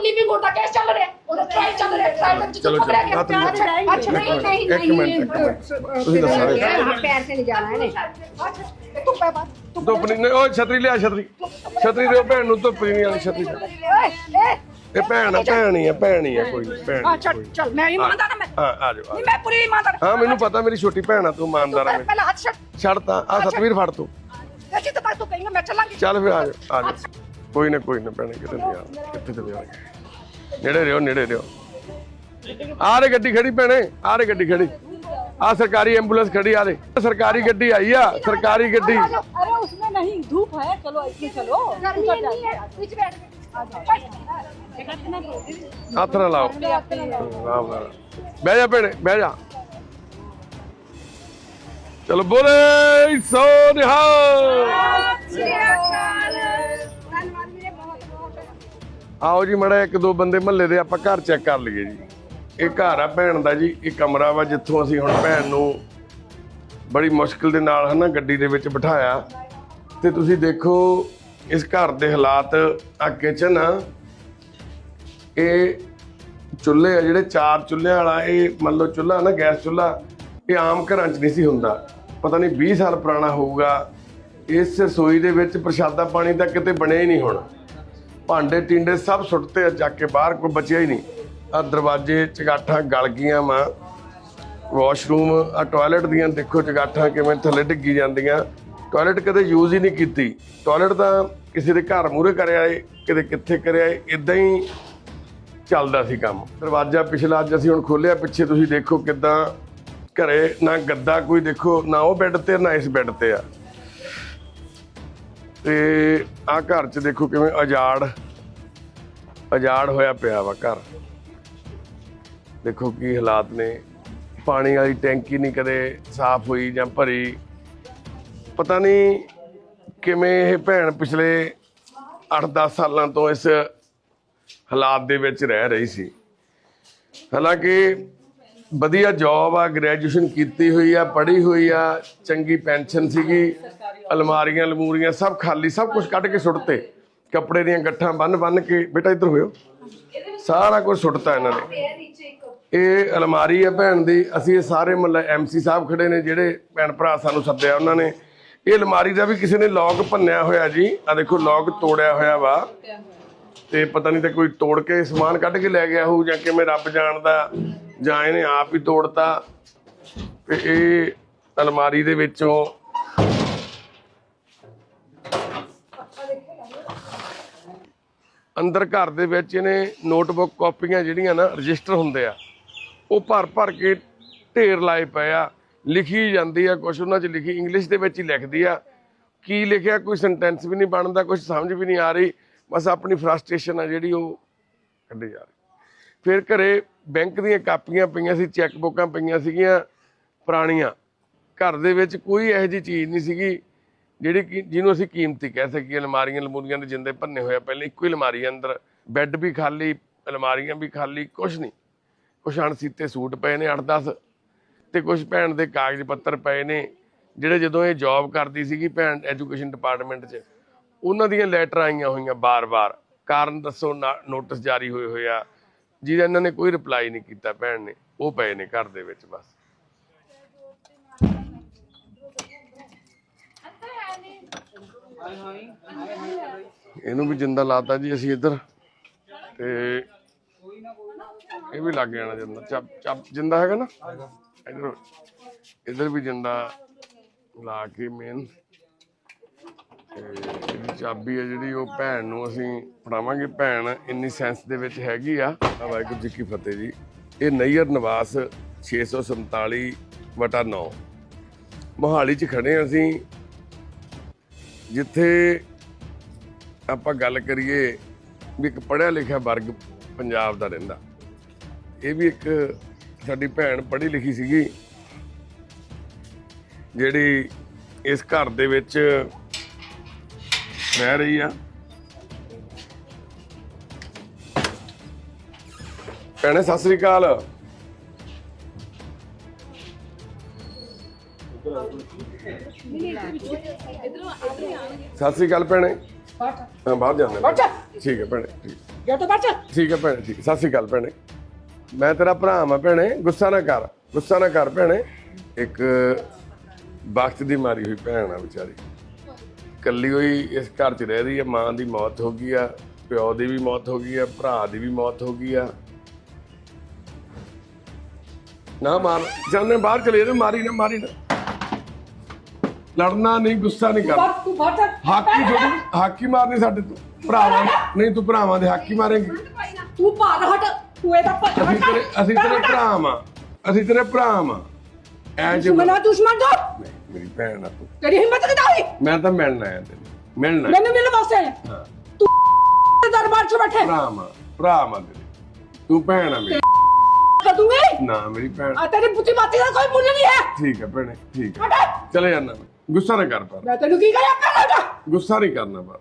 Living court ਦਾ case ਚੱਲ ਰਿਹਾ ਉਹਦਾ ਟ੍ਰਾਇਲ ਚੱਲ ਰਿਹਾ ਟ੍ਰਾਇਲ ਵਿੱਚ ਚਲੋ ਖਬਰ ਹੈ ਨਹੀਂ ਨਹੀਂ ਤੁਸੀਂ ਦੱਸੋ। ਪੈਰ ਤੇ ਨਹੀਂ ਜਾਣਾ ਇਹਨੇ। ਅੱਛਾ ਤੂੰ ਪੈ ਬਾਤ ਧੁੱਪ ਨਹੀਂ ਓਏ ਛਤਰੀ ਲਿਆ ਛਤਰੀ। ਛਤਰੀ ਦੇ ਭੈਣ ਨੂੰ ਧੁੱਪ ਨਹੀਂ ਆਣੀ ਛਤਰੀ ਇਹ ਭੈਣ ਆ ਭੈਣ ਹੀ ਆ ਭੈਣ ਹੀ ਆ ਕੋਈ ਭੈਣ ਹਾਂ ਚੱਲ ਚੱਲ ਮੈਂ ਇਮਾਨਦਾਰ ਮੈਂ। ਆ ਜਾ ਨਹੀਂ ਮੈਂ ਪੂਰੀ ਇਮਾਨਦਾਰ ਹਾਂ। ਮੈਨੂੰ ਪਤਾ ਮੇਰੀ ਛੋਟੀ ਭੈਣ ਆ ਤੂੰ ਇਮਾਨਦਾਰ ਆ ਪਹਿਲਾਂ ਹੱਥ ਛੱਡ। ਛੱਡ ਤਾਂ ਆ ਸਤਵੀਰ ਫੜ ਤੂੰ। ਅੱਛਾ ਤੂੰ ਕਹੀਂ ਮੈਂ ਚੱਲਾਂਗੀ। ਚੱਲ ਫਿਰ ਆ ਜਾ ਆ ਜਾ ਕੋਈ ਨਾ ਕੋਈ ਨਾ ਭੈਣੇ ਕਿਤੇ ਨਹੀਂ ਆ ਕਿੱਥੇ ਤੇ ਜਾਵਾਂਗੇ ਨੇੜੇ ਰਿਓ ਨੇੜੇ ਰਿਓ ਆ ਰੇ ਗੱਡੀ ਖੜੀ ਭੈਣੇ ਆ ਰੇ ਗੱਡੀ ਖੜੀ ਆ ਸਰਕਾਰੀ ਐਂਬੂਲੈਂਸ ਖੜੀ ਆ ਰੇ ਸਰਕਾਰੀ ਗੱਡੀ ਆਈ ਆ ਸਰਕਾਰੀ ਗੱਡੀ अरे उसमें नहीं धूप है चलो इसमें चलो गर्मी नहीं है बीच बैठ ਹੱਥ ਨਾ ਲਾਓ ਆਰਾਮ ਨਾਲ ਬਹਿ ਜਾ ਭੈਣੇ ਬਹਿ ਜਾ ਚਲੋ ਬੋਲੇ ਸੋ ਨਿਹਾਲ ਆਓ ਜੀ ਮੜਾ ਇੱਕ ਦੋ ਬੰਦੇ ਮਹੱਲੇ ਦੇ ਆਪਾਂ ਘਰ ਚੈੱਕ ਕਰ ਲਈਏ ਜੀ। ਇਹ ਘਰ ਆ ਭੈਣ ਦਾ ਜੀ, ਇਹ ਕਮਰਾ ਵਾ ਜਿੱਥੋਂ ਅਸੀਂ ਹੁਣ ਭੈਣ ਨੂੰ ਬੜੀ ਮੁਸ਼ਕਿਲ ਦੇ ਨਾਲ ਹਨਾ ਗੱਡੀ ਦੇ ਵਿੱਚ ਬਿਠਾਇਆ। ਤੇ ਤੁਸੀਂ ਦੇਖੋ ਇਸ ਘਰ ਦੇ ਹਾਲਾਤ ਆ ਕਿਚਨ ਆ। ਇਹ ਚੁੱਲ੍ਹੇ ਆ ਜਿਹੜੇ ਚਾਰ ਚੁੱਲ੍ਹਿਆਂ ਵਾਲਾ, ਇਹ ਮੰਨ ਲਓ ਚੁੱਲ੍ਹਾ ਨਾ, ਗੈਸ ਚੁੱਲ੍ਹਾ, ਇਹ ਆਮ ਘਰਾਂ 'ਚ ਨਹੀਂ ਸੀ ਹੁੰਦਾ। ਪਤਾ ਨਹੀਂ 20 ਸਾਲ ਪੁਰਾਣਾ ਹੋਊਗਾ। ਇਸ ਰਸੋਈ ਦੇ ਵਿੱਚ ਪ੍ਰਸ਼ਾਦਾ ਪਾਣੀ ਤਾਂ ਕਿਤੇ ਬਣਿਆ ਹੀ ਨਹੀਂ ਹੋਣਾ। ਭਾਂਡੇ ਟਿੰਡੇ ਸਭ ਸੁੱਟਤੇ ਆ ਚੱਕ ਕੇ ਬਾਹਰ, ਕੋਈ ਬਚਿਆ ਹੀ ਨਹੀਂ। ਆ ਦਰਵਾਜ਼ੇ, ਚਗਾਠਾਂ, ਗਲ ਗਈਆਂ ਵਾ। ਵਾਸ਼ਰੂਮ ਆ ਟਾਇਲਟ ਦੀਆਂ ਦੇਖੋ ਚਗਾਠਾਂ ਕਿਵੇਂ ਥੱਲੇ ਡਿੱਗੀ ਜਾਂਦੀਆਂ। ਟਾਇਲਟ ਕਦੇ ਯੂਜ਼ ਹੀ ਨਹੀਂ ਕੀਤੀ। ਟਾਇਲਟ ਤਾਂ ਕਿਸੇ ਦੇ ਘਰ ਮੂਹਰੇ ਕਰਿਆ ਏ, ਕਿਤੇ ਕਿੱਥੇ ਕਰਿਆ ਏ ਇਦਾਂ ਹੀ ਚੱਲਦਾ ਸੀ ਕੰਮ। ਦਰਵਾਜ਼ਾ ਪਿਛਲਾ ਅੱਜ ਅਸੀਂ ਹੁਣ ਖੋਲਿਆ ਪਿੱਛੇ ਤੁਸੀਂ ਦੇਖੋ ਕਿਦਾਂ ਘਰੇ ਨਾ ਗੱਦਾ ਕੋਈ ਦੇਖੋ, ਨਾ ਉਹ ਬੈੱਡ ਤੇ, ਨਾ ਇਸ ਬੈੱਡ ਤੇ ਆ। ਤੇ ਆ ਘਰ 'ਚ ਦੇਖੋ ਕਿਵੇਂ ਉਜਾੜ ਅਜਾੜ ਹੋਇਆ ਪਿਆ ਵਾ ਘਰ। ਦੇਖੋ ਕੀ ਹਾਲਾਤ ਨੇ। ਪਾਣੀ ਵਾਲੀ ਟੈਂਕੀ ਨਹੀਂ ਕਦੇ ਸਾਫ਼ ਹੋਈ ਜਾਂ ਭਰੀ। ਪਤਾ ਨਹੀਂ ਕਿਵੇਂ ਇਹ ਭੈਣ ਪਿਛਲੇ 8-10 ਸਾਲਾਂ ਤੋਂ ਇਸ ਹਾਲਾਤ ਦੇ ਵਿੱਚ ਰਹਿ ਰਹੀ ਸੀ। ਹਾਲਾਂਕਿ ਵਧੀਆ ਜੌਬ ਆ ਗ੍ਰੈਜੂਏਸ਼ਨ ਕੀਤੀ ਹੋਈ ਆ, ਪੜ੍ਹੀ ਹੋਈ ਆ, ਚੰਗੀ ਪੈਨਸ਼ਨ ਸੀਗੀ। ਅਲਮਾਰੀਆਂ ਲਮੂਰੀਆਂ ਸਭ ਖਾਲੀ, ਸਭ ਕੁਝ ਕੱਢ ਕੇ ਸੁੱਟਤੇ। ਕੱਪੜੇ ਦੀਆਂ ਗੱਠਾਂ ਬੰਨ ਬੰਨ ਕੇ। ਬੇਟਾ, ਇੱਧਰ ਹੋਇਓ। ਸਾਰਾ ਕੁਝ ਸੁੱਟਤਾ ਇਹਨਾਂ ਨੇ। ਇਹ ਅਲਮਾਰੀ ਹੈ ਭੈਣ ਦੀ। ਅਸੀਂ ਇਹ ਸਾਰੇ ਮਤਲਬ ਐਮਸੀ ਸਾਹਿਬ ਖੜੇ ਨੇ, ਜਿਹੜੇ ਭੈਣ ਭਰਾ ਸਾਨੂੰ ਸੱਦਿਆ ਉਹਨਾਂ ਨੇ। ਇਹ ਅਲਮਾਰੀ ਦਾ ਵੀ ਕਿਸੇ ਨੇ ਲੌਕ ਭੰਨਿਆ ਹੋਇਆ ਜੀ। ਆ ਦੇਖੋ, ਲੌਕ ਤੋੜਿਆ ਹੋਇਆ ਵਾ। ਤੇ ਪਤਾ ਨਹੀਂ ਤੇ ਕੋਈ ਤੋੜ ਕੇ ਸਮਾਨ ਕੱਢ ਕੇ ਲੈ ਗਿਆ ਹੋਊ ਜਾਂ ਕਿਵੇਂ ਰੱਬ ਜਾਣਦਾ, ਜਾਂ ਇਹਨੇ ਆਪ ਹੀ ਤੋੜਤਾ। ਤੇ ਇਹ ਅਲਮਾਰੀ ਦੇ ਵਿੱਚੋਂ ਅੰਦਰ ਘਰ ਦੇ ਵਿੱਚ ਇਹਨੇ ਨੋਟਬੁੱਕ ਕਾਪੀਆਂ ਜਿਹੜੀਆਂ ਨਾ ਰਜਿਸਟਰ ਹੁੰਦੇ ਆ, ਉਹ ਭਰ ਭਰ ਕੇ ਢੇਰ ਲਾਏ ਪਏ ਆ। ਲਿਖੀ ਜਾਂਦੀ ਆ, ਕੁਛ ਉਹਨਾਂ 'ਚ ਲਿਖੀ ਇੰਗਲਿਸ਼ ਦੇ ਵਿੱਚ ਹੀ ਲਿਖਦੀ ਆ। ਕੀ ਲਿਖਿਆ, ਕੋਈ ਸੈਂਟੈਂਸ ਵੀ ਨਹੀਂ ਬਣਦਾ ਕੁਝ ਸਮਝ ਵੀ ਨਹੀਂ ਆ ਰਹੀ। ਬਸ ਆਪਣੀ ਫਰਸਟ੍ਰੇਸ਼ਨ ਆ ਜਿਹੜੀ ਉਹ ਕੱਢੀ ਜਾ ਰਹੀ। ਫਿਰ ਘਰੇ ਬੈਂਕ ਦੀਆਂ ਕਾਪੀਆਂ ਪਈਆਂ ਸੀ ਚੈੱਕ ਬੁੱਕਾਂ ਪਈਆਂ ਸੀਗੀਆਂ ਪੁਰਾਣੀਆਂ। ਘਰ ਦੇ ਵਿੱਚ ਕੋਈ ਇਹੋ ਜਿਹੀ ਚੀਜ਼ ਨਹੀਂ ਸੀਗੀ। ਜਿਹੜੀ ਕਿ ਜਿਹਨੂੰ ਅਸੀਂ ਕੀਮਤੀ ਕਹਿ ਸਕੀਏ, ਅਲਮਾਰੀਆਂ ਲਮੂਰੀਆਂ ਦੇ ਜਿੰਦੇ ਭੰਨੇ ਹੋਏ ਆ, ਪਹਿਲਾਂ ਇੱਕੋ ਹੀ ਅਲਮਾਰੀ ਆ ਅੰਦਰ। ਬੈੱਡ ਵੀ ਖਾਲੀ, ਅਲਮਾਰੀਆਂ ਵੀ ਖਾਲੀ ਕੁਝ ਨਹੀਂ। ਕੁਛ ਅਣਸੀਤੇ ਸੂਟ ਪਏ ਨੇ 8-10 ਤੇ ਕੁਝ ਭੈਣ ਦੇ ਕਾਗਜ਼ ਪੱਤਰ ਪਏ ਨੇ, ਜਿਹੜੇ ਜਦੋਂ ਇਹ ਜੌਬ ਕਰਦੀ ਸੀਗੀ ਭੈਣ ਐਜੂਕੇਸ਼ਨ ਡਿਪਾਰਟਮੈਂਟ 'ਚ, ਉਹਨਾਂ ਦੀਆਂ ਲੈਟਰ ਆਈਆਂ ਹੋਈਆਂ ਬਾਰ-ਬਾਰ। ਕਾਰਨ ਦੱਸੋ ਨੋਟਿਸ ਜਾਰੀ ਹੋਏ ਹੋਏ ਆ। ਜਿਹਦਾ ਇਹਨਾਂ ਨੇ ਕੋਈ ਰਿਪਲਾਈ ਨਹੀਂ ਕੀਤਾ, ਭੈਣ ਨੇ। ਉਹ ਪਏ ਨੇ ਘਰ ਦੇ ਵਿੱਚ, ਬਸ। ਇਹਨੂੰ ਵੀ ਜਿੰਦਾ ਲਾਤਾ ਜੀ ਅਸੀਂ ਇੱਧਰ। ਤੇ ਇਹ ਵੀ ਲੱਗ ਜਾਣਾ ਜਿੰਦਾ। ਚੱਪ ਚੱਪ ਜਿੰਦਾ ਹੈਗਾ ਨਾ? ਇੱਧਰ ਇੱਧਰ ਵੀ ਜਿੰਦਾ ਲਾ ਕੇ ਮੇਨ ਇਹਦੀ ਚਾਬੀ ਹੈ ਜਿਹੜੀ ਉਹ ਭੈਣ ਨੂੰ ਅਸੀਂ ਫੜਾਵਾਂਗੇ। ਭੈਣ ਇੰਨੀ ਸੈਂਸ ਦੇ ਵਿੱਚ ਹੈਗੀ ਆ। ਵਾਹਿਗੁਰੂ ਜੀ ਕੀ ਫਤਿਹ ਜੀ। ਇਹ ਨਈਅਰ ਨਿਵਾਸ 647 ਵਟਾ 9 ਮੋਹਾਲੀ 'ਚ ਖੜੇ ਅਸੀਂ। ਜਿੱਥੇ ਆਪਾਂ ਗੱਲ ਕਰੀਏ ਵੀ ਇੱਕ ਪੜ੍ਹਿਆ ਲਿਖਿਆ ਵਰਗ ਪੰਜਾਬ ਦਾ ਰਹਿੰਦਾ। ਇਹ ਵੀ ਇੱਕ ਸਾਡੀ ਭੈਣ ਪੜ੍ਹੀ ਲਿਖੀ ਸੀਗੀ, ਜਿਹੜੀ ਇਸ ਘਰ ਦੇ ਵਿੱਚ ਰਹਿ ਰਹੀ ਆ। ਭੈਣੇ, ਸਤਿ ਸ੍ਰੀ ਅਕਾਲ। ਸਤਿ ਸ੍ਰੀ ਅਕਾਲ ਭੈਣੇ। ਹਾਂ ਬਾਹਰ ਜਾਣਾ ਬੈਠ ਜਾ। ਠੀਕ ਹੈ ਭੈਣੇ ਠੀਕ। ਗਿਆ ਤਾਂ ਠੀਕ ਹੈ ਭੈਣੇ ਠੀਕ। ਸਤਿ ਸ਼੍ਰੀ ਅਕਾਲ ਭੈਣੇ। ਮੈਂ ਤੇਰਾ ਭਰਾ ਹਾਂ ਭੈਣੇ ਗੁੱਸਾ ਨਾ ਕਰ ਗੁੱਸਾ ਨਾ ਕਰ ਭੈਣੇ। ਇੱਕ ਵਕਤ ਦੀ ਮਾਰੀ ਹੋਈ ਭੈਣ ਆ ਵਿਚਾਰੀ। ਕੱਲੀ ਹੋਈ ਇਸ ਘਰ 'ਚ ਰਹਿ ਰਹੀ ਹੈ ਮਾਂ ਦੀ ਮੌਤ ਹੋ ਗਈ ਆ ਪਿਓ ਦੀ ਵੀ ਮੌਤ ਹੋ ਗਈ ਆ ਭਰਾ ਦੀ ਵੀ ਮੌਤ ਹੋ ਗਈ ਆ। ਨਾ ਮਾਰ ਜਾਨੇ ਬਾਹਰ ਚਲੇ ਜਾ ਮਾਰੀ ਨਾ ਮਾਰੀ ਨਾ। ਲੜਨਾ ਨਹੀਂ ਗੁੱਸਾ ਨਹੀਂ ਕਰਨਾ। ਤੂੰ ਬੈਠ ਹਾਕੀ ਥੋੜੀ ਹਾਕੀ ਮਾਰਨੀ ਸਾਡੇ ਤੋਂ। ਭਰਾਵਾਂ ਨਹੀਂ ਤੂੰ ਭਰਾਵਾਂ ਦੇ ਹਾਕੀ ਮਾਰੇਂਗੀ। ਤੂੰ ਭਾਰ ਹਟ। ਤੂੰ ਇਹਦਾ ਭੱਜ ਅਸੀਂ ਤੇਰੇ ਅਸੀਂ ਤੇਰੇ ਭਰਾ ਮਾਂ ਅਸੀਂ ਤੇਰੇ ਭਰਾ ਮਾਂ ਐ ਜੇ ਮਨਾ ਦੁਸ਼ਮਣ ਨਹੀਂ, ਮੇਰੀ ਭੈਣ ਆ ਤੂੰ। ਤੇਰੀ ਹਿੰਮਤ ਕਿਦਾਂ ਹੋਈ? ਮੈਂ ਤਾਂ ਮਿਲਣ ਆਇਆ ਤੈਨੂੰ। ਮਿਲਣਾ ਮੈਨੂੰ ਮਿਲਣ ਵਾਸਤੇ ਆਇਆ। ਤੂੰ ਦੇ ਦਰਬਾਰ 'ਚ ਬੈਠੇ। ਭਰਾ ਮਾਂ ਭਰਾ ਤੇਰੀ। ਤੂੰ ਭੈਣ ਆ ਮੇਰੀ। ਕਰ ਦੂੰਗੀ ਨਾ ਮੇਰੀ ਭੈਣ। ਆ ਤੇਰੀ ਬੁੱਧੀ ਬਾਤੀ ਦਾ ਕੋਈ ਮੁੱਲ ਨਹੀਂ ਹੈ। ਠੀਕ ਹੈ ਭੈਣੇ ਠੀਕ ਹੈ। ਚਲੇ ਜਾਣਾ ਗੁੱਸਾ ਨਾ ਕਰ ਪਰ। ਮੈਂ ਤੈਨੂੰ ਕੀ ਕਰਿਆ ਪਹਿਲਾਂ ਗੁੱਸਾ ਨਹੀਂ ਕਰਨਾ ਪਰ।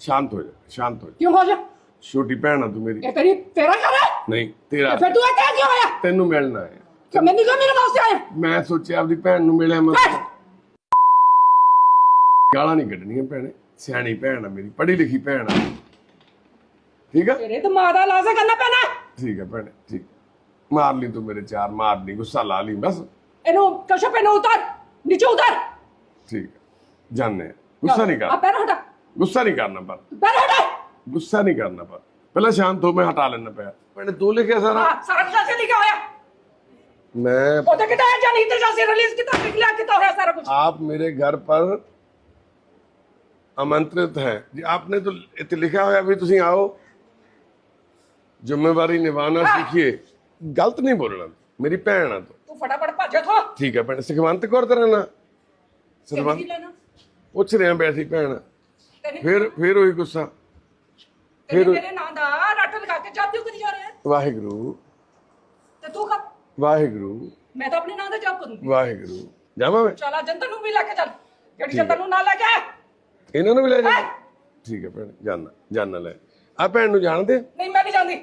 ਸ਼ਾਂਤ ਹੋ ਜਾ ਸ਼ਾਂਤ ਹੋ ਜਾ। ਕਿਉਂ ਹੋ ਜਾ? ਛੋਟੀ ਭੈਣ ਆ ਤੂੰ ਮੇਰੀ। ਇਹ ਤੇਰੀ ਤੇਰਾ ਘਰ ਹੈ? ਨਹੀਂ ਤੇਰਾ। ਫਿਰ ਤੂੰ ਇੱਥੇ ਕਿਉਂ ਆਇਆ? ਤੈਨੂੰ ਮਿਲਣਾ ਹੈ ਕਿ ਮੈਨੂੰ ਕਿਉਂ ਮੇਰੇ ਵਾਸਤੇ ਆਇਆ? ਮੈਂ ਸੋਚਿਆ ਆਪਦੀ ਭੈਣ ਨੂੰ ਮਿਲਿਆ ਮੈਂ। ਗਾਲਾਂ ਨਹੀਂ ਕੱਢਣੀਆਂ ਭੈਣੇ। ਸਿਆਣੀ ਭੈਣ ਆ ਮੇਰੀ ਪੜ੍ਹੀ ਲਿਖੀ ਭੈਣ ਆ। ਠੀਕ ਆ? ਤੇਰੇ ਦਿਮਾਗ ਦਾ ਇਲਾਜ ਕਰਨਾ ਪੈਣਾ। ਠੀਕ ਹੈ ਭੈਣੇ ਠੀਕ। ਮਾਰ ਲਈ ਤੂੰ ਮੇਰੇ ਚਾਰ ਮਾਰ ਲਈ ਗੁੱਸਾ ਲਾ ਲਈ ਬਸ। ਇਹਨੂੰ ਕਸ਼ਪ ਇਹਨੂੰ ਉਤਾਰ ਨੀਚੇ ਉਤਾਰ। ਠੀਕ ਹੈ ਜਾਣੇ ਗੁੱਸਾ ਨਹੀਂ ਆ ਕਰ ਪੈਰ ਹਟਾ ਗੁੱਸਾ ਨਹੀਂ ਕਰਨਾ ਪਰ ਪੈਰ ਹਟਾ ਗੁੱਸਾ ਨਹੀਂ ਕਰਨਾ ਪਰ ਪਹਿਲਾਂ ਸ਼ਾਂਤ ਹੋ ਮੈਂ ਹਟਾ ਲੈਣਾ ਪਿਆ ਭੈਣੇ ਤੂੰ ਲਿਖਿਆ ਸਾਰਾ ਹਾਂ ਸਾਰਾ ਕੁਝ ਐਸੇ ਲਿਖਿਆ ਹੋਇਆ ਮੈਂ ਉਹਦੇ ਕਿਤਾ ਹੈ ਜਾਨੀ ਤੇ ਜਾਸੇ ਰਿਲੀਜ਼ ਕਿਤਾ ਨਿਕਲਿਆ ਕਿਤਾ ਹੋਇਆ ਸਾਰਾ ਕੁਝ आप मेरे घर पर आमंत्रित है जी आपने तो इतने लिखा हुआ अभी ਤੁਸੀਂ आओ ਜ਼ਿੰਮੇਵਾਰੀ ਨਿਭਾਉਣਾ ਸਿੱਖੀਏ ਗਲਤ ਨਹੀਂ ਬੋਲਣਾ ਮੇਰੀ ਭੈਣ ਆ ਤੂੰ ਤੂੰ ਫਟਾਫਟ ਭੱਜ ਇੱਥੋਂ ਠੀਕ ਹੈ ਭੈਣ ਸੁਖਵੰਤ ਕੌਰ ਤੇਰਾ ਨਾਂ ਕੀ ਲੈਣਾ ਪੁੱਛ ਰਿਹਾ ਬੈਸੀ ਭੈਣ। ਫਿਰ ਫਿਰ ਹੋਈ ਗੁੱਸਾ। ਤੈਨੂੰ ਮੇਰੇ ਨਾਂ ਦਾ ਰੱਟ ਲਗਾ ਕੇ ਜਾਪ ਕਿਉਂ ਕਰੀ ਜਾ ਰਿਹਾ। ਹੈ? ਵਾਹਿਗੁਰੂ। ਤੇ ਤੂੰ ਕਰ ਵਾਹਿਗੁਰੂ। ਮੈਂ ਤਾਂ ਆਪਣੇ ਨਾਂ ਦਾ ਜਾਪ ਕਰੂੰਗੀ। ਵਾਹਿਗੁਰੂ। ਜਾਵਾਂ ਮੈਂ? ਚਲਾ ਜਨਤਾ ਨੂੰ ਵੀ ਲੈ ਕੇ ਚੱਲ। ਜਿਹੜੀ ਜਨਤਾ ਨੂੰ ਨਾ ਲੈ ਕੇ। ਇਹਨਾਂ ਨੂੰ ਵੀ ਲੈ ਜਾ। ਠੀਕ ਹੈ ਭੈਣ ਜਾਨਾ ਜਾਨਾ ਲੈ। ਆ ਭੈਣ ਨੂੰ ਜਾਣਦੇ? ਨਹੀਂ ਮੈਂ ਨਹੀਂ ਜਾਂਦੀ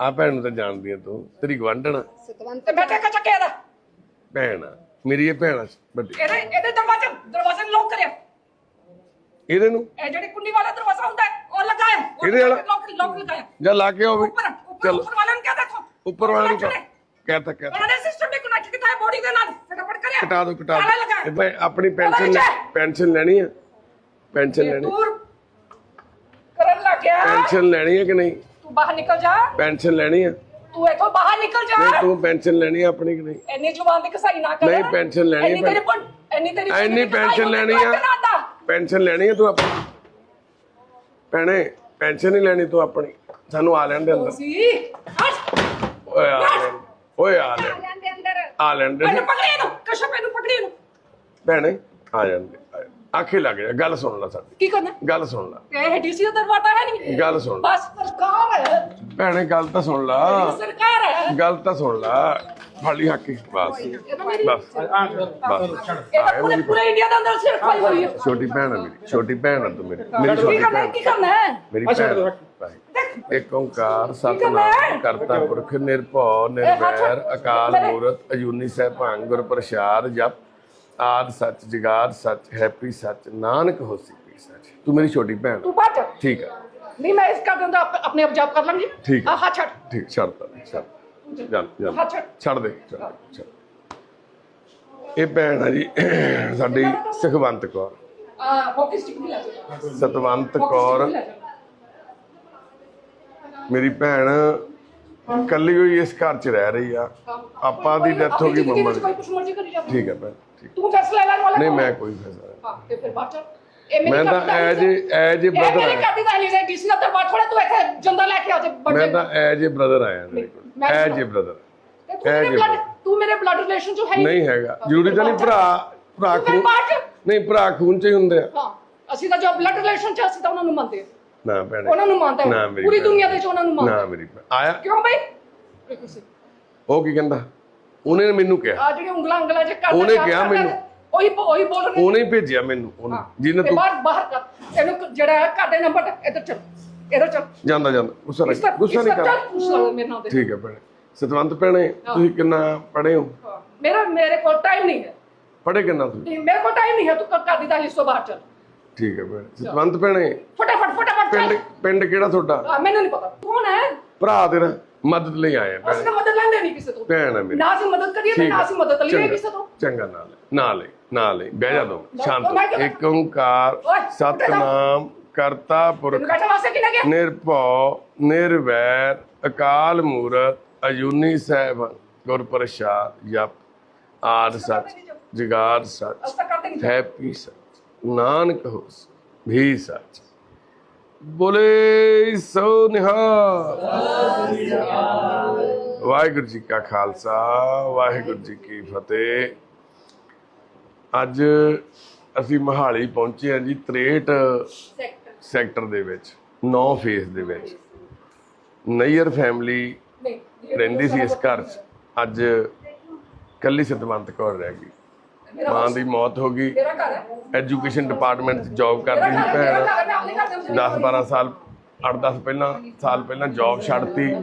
ਆ ਭੈਣ ਨੂੰ ਤਾਂ ਜਾਣਦੀ ਆ ਤੂੰ। ਤੇਰੀ ਗਵੰਡਣ ਸਤਵੰਤ ਤੇ ਮੈਂ ਟੇਕਾ ਚੱਕਿਆ ਦਾ। ਭੈਣ ਆ। ਮੇਰੀ ਇਹ ਭੈਣ ਆ ਵੱਡੀ। ਇਹਦੇ ਇਹਦੇ ਦਰਵਾਜ਼ੇ ਦਰਵਾਜ਼ੇ ਨੂੰ ਲੋਕ ਕਰਿਆ। ਇਹਦੇ ਨੂੰ? ਇਹ ਜਿਹੜੀ ਕੁੰਡੀ ਵਾਲਾ ਦਰਵਾਜ਼ਾ ਹੁੰਦਾ ਹੈ ਉਹ ਲਗਾਇਆ। ਉਹ ਇਹਦੇ ਵਾਲਾ? ਲੋਕ ਲੋਕ ਲਗਾਇਆ। ਜਾਂ ਲਾ ਕੇ ਆਓ ਵੀ। ਉੱਪਰ ਉੱਪਰ ਚਲ। ਉੱਪਰ ਨੂੰ ਕਿਹਾ ਦੇਖੋ? ਉੱਪਰ ਵਾਲੇ ਨੂੰ ਕਹਿ ਤਾ ਕਹਿ ਤਾ ਉਹਨਾਂ ਨੇ ਸਿਸਟਮ ਨੇ ਕਨੈਕਟ ਕੀਤਾ ਹੈ ਬੋਡੀ ਦੇ ਨਾਲ। ਫਟਾਫਟ ਕਰਿਆ। ਕਟਾ ਦੋ ਕਟਾ ਤਾਲਾ ਦੋ। ਇਹ ਭਾਈ ਆਪਣੀ ਪੈਨਸ਼ਨ ਲੈ ਹੈ। ਪੈਨਸ਼ਨ ਲੈਣੀ ਆ। ਪੈਨਸ਼ਨ ਲੈਣੀ। ਦੂਰ ਕਰਨ ਲੱਗ ਗਿਆ ਪੈਨਸ਼ਨ ਲੈਣੀ ਹੈ ਕਿ ਨਹੀਂ? ਤੂੰ ਬਾਹਰ ਨਿਕਲ ਜਾ। ਪੈਨਸ਼ਨ ਲੈਣੀ ਆ। ਤੂੰ ਇੱਥੋਂ ਬਾਹਰ ਨਿਕਲ ਜਾ। ਨਹੀਂ ਤੂੰ ਪੈਨਸ਼ਨ ਲੈਣੀ ਆ ਆਪਣੀ ਕਿ ਨਹੀਂ? ਇੰਨੀ ਜ਼ੁਬਾਨ ਦੀ ਕਸਾਈ ਨਾ ਕਰ। ਨਹੀਂ, ਪੈਨਸ਼ਨ ਲੈਣੀ ਇੰਨੀ ਤੇਰੀ ਇੰਨੀ ਤੇਰੀ ਐਨੀ ਪੈਨਸ਼ਨ ਲੈਣੀ ਆ। ਪੈਨਸ਼ਨ ਲੈਣੀ ਆ ਤੂੰ ਆਪਣੀ। ਭੈਣੇ ਪੈਨਸ਼ਨ ਨਹੀਂ ਲੈਣੀ ਤੂੰ ਆਪਣੀ। ਸਾਨੂੰ ਆ ਲੈਣ ਦੇ ਅੰਦਰ। ਸੀ ਹਟ। ਓਏ ਆ ਲੈਣ। ਓਏ ਆ ਲੈਣ। ਜਾਂਦੇ ਅੰਦਰ। ਆ ਲੈਣ ਦੇ ਮੈਨੂੰ ਪਕੜੀ ਇਹਨੂੰ ਕਸ਼ਪ ਇਹਨੂੰ ਪਕੜੀ ਇਹਨੂੰ। ਭੈਣੇ ਆ ਜਾਂਦੇ ਆਖੇ ਲੱਗ ਜਾ ਗੱਲ ਸੁਣ ਲੈ ਸਾਡੀ। ਕੀ ਕਰਨਾ? ਗੱਲ ਸੁਣ ਲੈ। ਇਹ ਡੀਸੀ ਦਾ ਦਰਵਾਜ਼ਾ ਹੈ ਨਹੀਂ? ਗੱਲ ਸੁਣ। ਲੈ ਬਸ ਸਰਕਾਰ ਹੈ। ਭੈਣੇ ਗੱਲ ਤਾਂ ਸੁਣ ਲਾ। ਸਰਕਾਰ ਹੈ। ਗੱਲ ਤਾਂ ਸੁਣ ਲਾ। ਫਾਲੀ ਹਾਕੀ। ਬਸ। ਇਹ ਤਾਂ ਮੇਰੀ ਬਸ। ਬਸ। ਇਹ ਤਾਂ ਪੂਰੇ ਪੂਰੇ ਇੰਡੀਆ ਦੇ ਅੰਦਰ ਸਿਰ ਖਾਈ ਹੋਈ ਹੈ। ਛੋਟੀ ਭੈਣ ਆ ਮੇਰੀ ਛੋਟੀ ਭੈਣ ਆ ਤੂੰ ਮੇਰੀ। ਮੇਰੀ ਕੀ ਛੋਟੀ ਕਰਨਾ ਹੈ? ਭੈਣ। ਕੀ ਕਰਨਾ ਹੈ? ਮੇਰੀ ਭੈਣ ਇੱਕ ਓੰਕਾਰ ਸਤਨਾਮ ਕਰਤਾ ਪੁਰਖ ਨਿਰਭਉ ਨਿਰਵੈਰ ਅਕਾਲ ਮੂਰਤ ਅਜੂਨੀ ਸਹਿਭੰਗ ਗੁਰ ਪ੍ਰਸਾਦ ਜਪ ਆਦ ਸੱਚ ਜਗਾਦ ਸੱਚ ਹੈਪੀ ਸੱਚ ਨਾਨਕ ਹੋਸੀ ਪੀ ਸੱਚ। ਤੂੰ ਮੇਰੀ ਛੋਟੀ ਭੈਣ। ਤੂੰ ਬਾਤ ਠੀਕ ਹੈ। ਨਹੀਂ ਮੈਂ ਇਸ ਕਰ ਦਿੰਦਾ ਆਪ- ਆਪਣੇ ਆਪ ਜਾਪ ਕਰ ਲਾਂਗੀ। ਠੀਕ। ਆਹ ਛੱਡ। ਠੀਕ ਛੱਡ ਤਾ ਛੱਡ। ਚੱਲ ਹੱਥ ਛੱਡ। ਦੇ ਛੱਡ। ਇਹ ਭੈਣ ਆ ਜੀ ਸਾਡੀ ਸੁਖਵੰਤ ਕੌਰ। ਆ ਹੋਕੀ ਸਟਿਕ ਵੀ ਲੈ ਜਾ ਸਤਵੰਤ ਕੌਰ। ਮੇਰੀ ਭੈਣ ਕੱਲੀ ਹੋਈ ਇਸ ਘਰ 'ਚ ਰਹਿ ਰਹੀ ਆ। ਪਾਪਾ ਦੀ ਡੈਥ ਹੋ ਗਈ ਮੰਮਾ ਦੀ। ਠੀਕ ਹੈ ਭੈਣ। ਤੂੰ ਫੈਸਲਾ ਲੈਣ ਵਾਲਾ ਨਹੀਂ? ਮੈਂ ਕੋਈ ਫੈਸਲਾ। ਹਾਂ ਤੇ ਫਿਰ ਮੇਰੀ ਮੈਂ ਤਾਂ ਐਜ। ਐਜ ਬ੍ਰਦਰ ਮੇਰੀ ਆਇਆ ਘਰ ਦੀ ਦਹਲੀਜ਼ ਹੈ ਡੀਸੀ ਦਾ ਦਰਬਾਰ ਥੋੜਾ ਤੂੰ ਇੱਥੇ ਜੰਦਾ ਲੈ ਕੇ ਆ ਜਾ ਮੈਂ ਤਾਂ ਐਜ ਬ੍ਰਦਰ ਆਇਆ ਮੇਰੇ ਕੋਲ ਮੈਂ- ਐਜ ਬ੍ਰਦਰ ਤੇ ਤੂੰ ਮੇਰੇ। ਤੂੰ ਮੇਰੇ ਬਲੱਡ ਰਿਲੇਸ਼ਨ ਚ ਹੈ ਨਹੀਂ ਹੈਗਾ ਜ਼ਰੂਰੀ ਤਾਂ ਨਹੀਂ ਭਰਾ ਭਰਾ ਤੂੰ ਖੂਨ। ਨਹੀਂ ਭਰਾ ਖੂਨ 'ਚ ਹੀ ਹੁੰਦੇ ਆ ਹਾਂ ਅਸੀਂ ਤਾਂ ਜੋ ਬਲੱਡ ਰਿਲੇਸ਼ਨ ਚ ਅਸੀਂ ਤਾਂ ਉਹਨਾਂ ਨੂੰ ਮੰਨਦੇ ਹਾਂ। ਨਾ ਭੈਣੇ ਉਹਨਾਂ ਨੂੰ ਮੰਨਦੇ ਨਾ। ਮੇਰੀ ਪੂਰੀ। ਦੁਨੀਆ ਦੇ ਚ ਉਹਨਾਂ ਨੂੰ ਨਾ ਮੰਨਦੇ ਮੇਰੀ ਭੈਣ ਆਇਆ ਕਿਉਂ ਬਈ ਉਹ ਕੀ ਕਹਿੰਦਾ ਉਹਨੇ ਮੈਨੂੰ ਕਿਹਾ। ਆ ਜਿਹੜੀ ਉਂਗਲਾਂ ਉਂਗਲਾਂ ਚ ਕਰਦਾ ਉਹਨੇ ਕਿਹਾ ਮੈਨੂੰ। ਉਹੀ ਉਹੀ ਬੋਲ ਰਹੀ ਉਹਨੇ ਹੀ ਭੇਜਿਆ ਮੈਨੂੰ ਉਹਨੇ। ਜਿਹਨੇ ਤੇ ਬਾਹਰ ਬਾਹਰ ਕਰ ਇਹਨੂੰ ਜਿਹੜਾ ਹੈ ਘਰ ਦੇ ਨੰਬਰ ਤੇ ਇੱਧਰ ਚੱਲ। ਇੱਧਰ ਚੱਲ। ਜਾਂਦਾ ਜਾਂਦਾ। ਗੁੱਸਾ ਨਹੀਂ ਗੁੱਸਾ ਨਹੀਂ ਕਰ। ਪੁੱਛ ਲਓ ਮੇਰੇ ਨਾਲ ਦੇ। ਠੀਕ ਹੈ ਭੈਣੇ। ਸਤਵੰਤ ਭੈਣੇ ਤੁਸੀਂ ਕਿੰਨਾ ਪੜ੍ਹੇ ਹੋ। ਮੇਰਾ ਮੇਰੇ ਕੋਲ ਟਾਈਮ ਨਹੀਂ ਹੈ। ਪੜ੍ਹੇ ਕਿੰਨਾ ਤੁਸੀਂ? ਮੇਰੇ ਕੋਲ ਟਾਈਮ ਨਹੀਂ ਹੈ। ਤੂੰ ਕ- ਘਰ ਦੀ ਦਹਲੀਜ਼ ਤੋਂ ਬਾਹਰ ਚੱਲ। ਠੀਕ ਹੈ ਭੈਣੇ। ਸਤਵੰਤ ਭੈਣੇ। ਫਟਾਫਟ ਫਟਾਫਟ ਪਿੰਡ ਪਿੰਡ ਕਿਹੜਾ ਤੁਹਾਡਾ? ਮੈਨੂੰ ਨਹੀਂ ਪਤਾ। ਕੌਣ ਹੈ? ਭਰਾ ਤੇਰਾ। ਮਦਦ ਲਈ ਆਇਆ ਭੈਣੇ। ਅਸੀਂ ਤਾਂ ਮਦਦ ਲੈਂਦੇ ਨਹੀਂ ਕਿਸੇ ਤੋਂ। ਭੈਣ ਹੈ ਮੇਰੀ। ਨਾ ਅਸੀਂ ਮਦਦ ਕਰੀਏ ਤੇ ਠੀਕ ਨਾ ਅਸੀਂ ਮਦਦ ਲਈਏ ਕਿਸੇ ਤੋਂ। ਚੰਗਾ ਨਾਲ ਨਾਲ ਨਾਲ ਬਹਿ ਜਾ ਦੋ। ਸ਼ਾਂਤ ਕਿਉਂ- ਇੱਕ ਓੰਕਾਰ ਸਤਨਾਮ ਕਰਤਾ ਪੁਰਖ। ਤੈਨੂੰ ਬੈਠਾ ਵਾਸਤੇ ਕਿਨੇ ਗਿਆ ਨਿਰਭਉ ਨਿਰਵੈਰ ਅਕਾਲ ਮੂਰਤ ਅਜੂਨੀ ਸਾਹਿਬ ਗੁਰ ਪ੍ਰਸਾਦ ਜਪ ਆਦ ਸਚ ਜਗਾਰ ਸਚ ਅਸਤਾ ਕਰਦੇ ਨਹੀਂ ਹੈਪੀ ਸਚ ਨਾਨਕ ਹੋਸ ਵੀ ਸਚ। ਬੋਲੇ ਸੋ ਨਿਹਾਲ। ਵਾਹਿਗੁਰੂ ਜੀ ਕਾ ਖਾਲਸਾ, ਵਾਹਿਗੁਰੂ ਜੀ ਕੀ ਫਤਿਹ। ਅੱਜ ਅਸੀਂ ਮਹਾਲੀ ਪਹੁੰਚੇ ਹਾਂ ਜੀ 63 ਸੈਕਟਰ ਦੇ ਵਿੱਚ 9 ਫੇਸ ਦੇ ਵਿੱਚ। ਨਈਅਰ ਫੈਮਿਲੀ ਰਹਿੰਦੀ ਸੀ ਇਸ ਘਰ 'ਚ। ਅੱਜ ਕੱਲੀ ਸਤਵੰਤ ਕੌਰ ਰਹਿ ਗਈ। ਮਾਂ ਦੀ ਮੌਤ ਹੋ ਗਈ। ਮੇਰਾ ਘਰ ਹੈ। ਐਜੂਕੇਸ਼ਨ ਡਿਪਾਰਟਮੈਂਟ 'ਚ ਜੌਬ ਕਰਦੀ ਸੀ ਭੈਣ। ਘਰ ਹੈ। ਮੈਂ ਆਪਣੇ ਘਰ ਦੇ 10 12 ਸਾਲ 8 10 ਪਹਿਲਾਂ ਸਾਲ ਪਹਿਲਾਂ ਜੌਬ ਛੱਡਤੀ।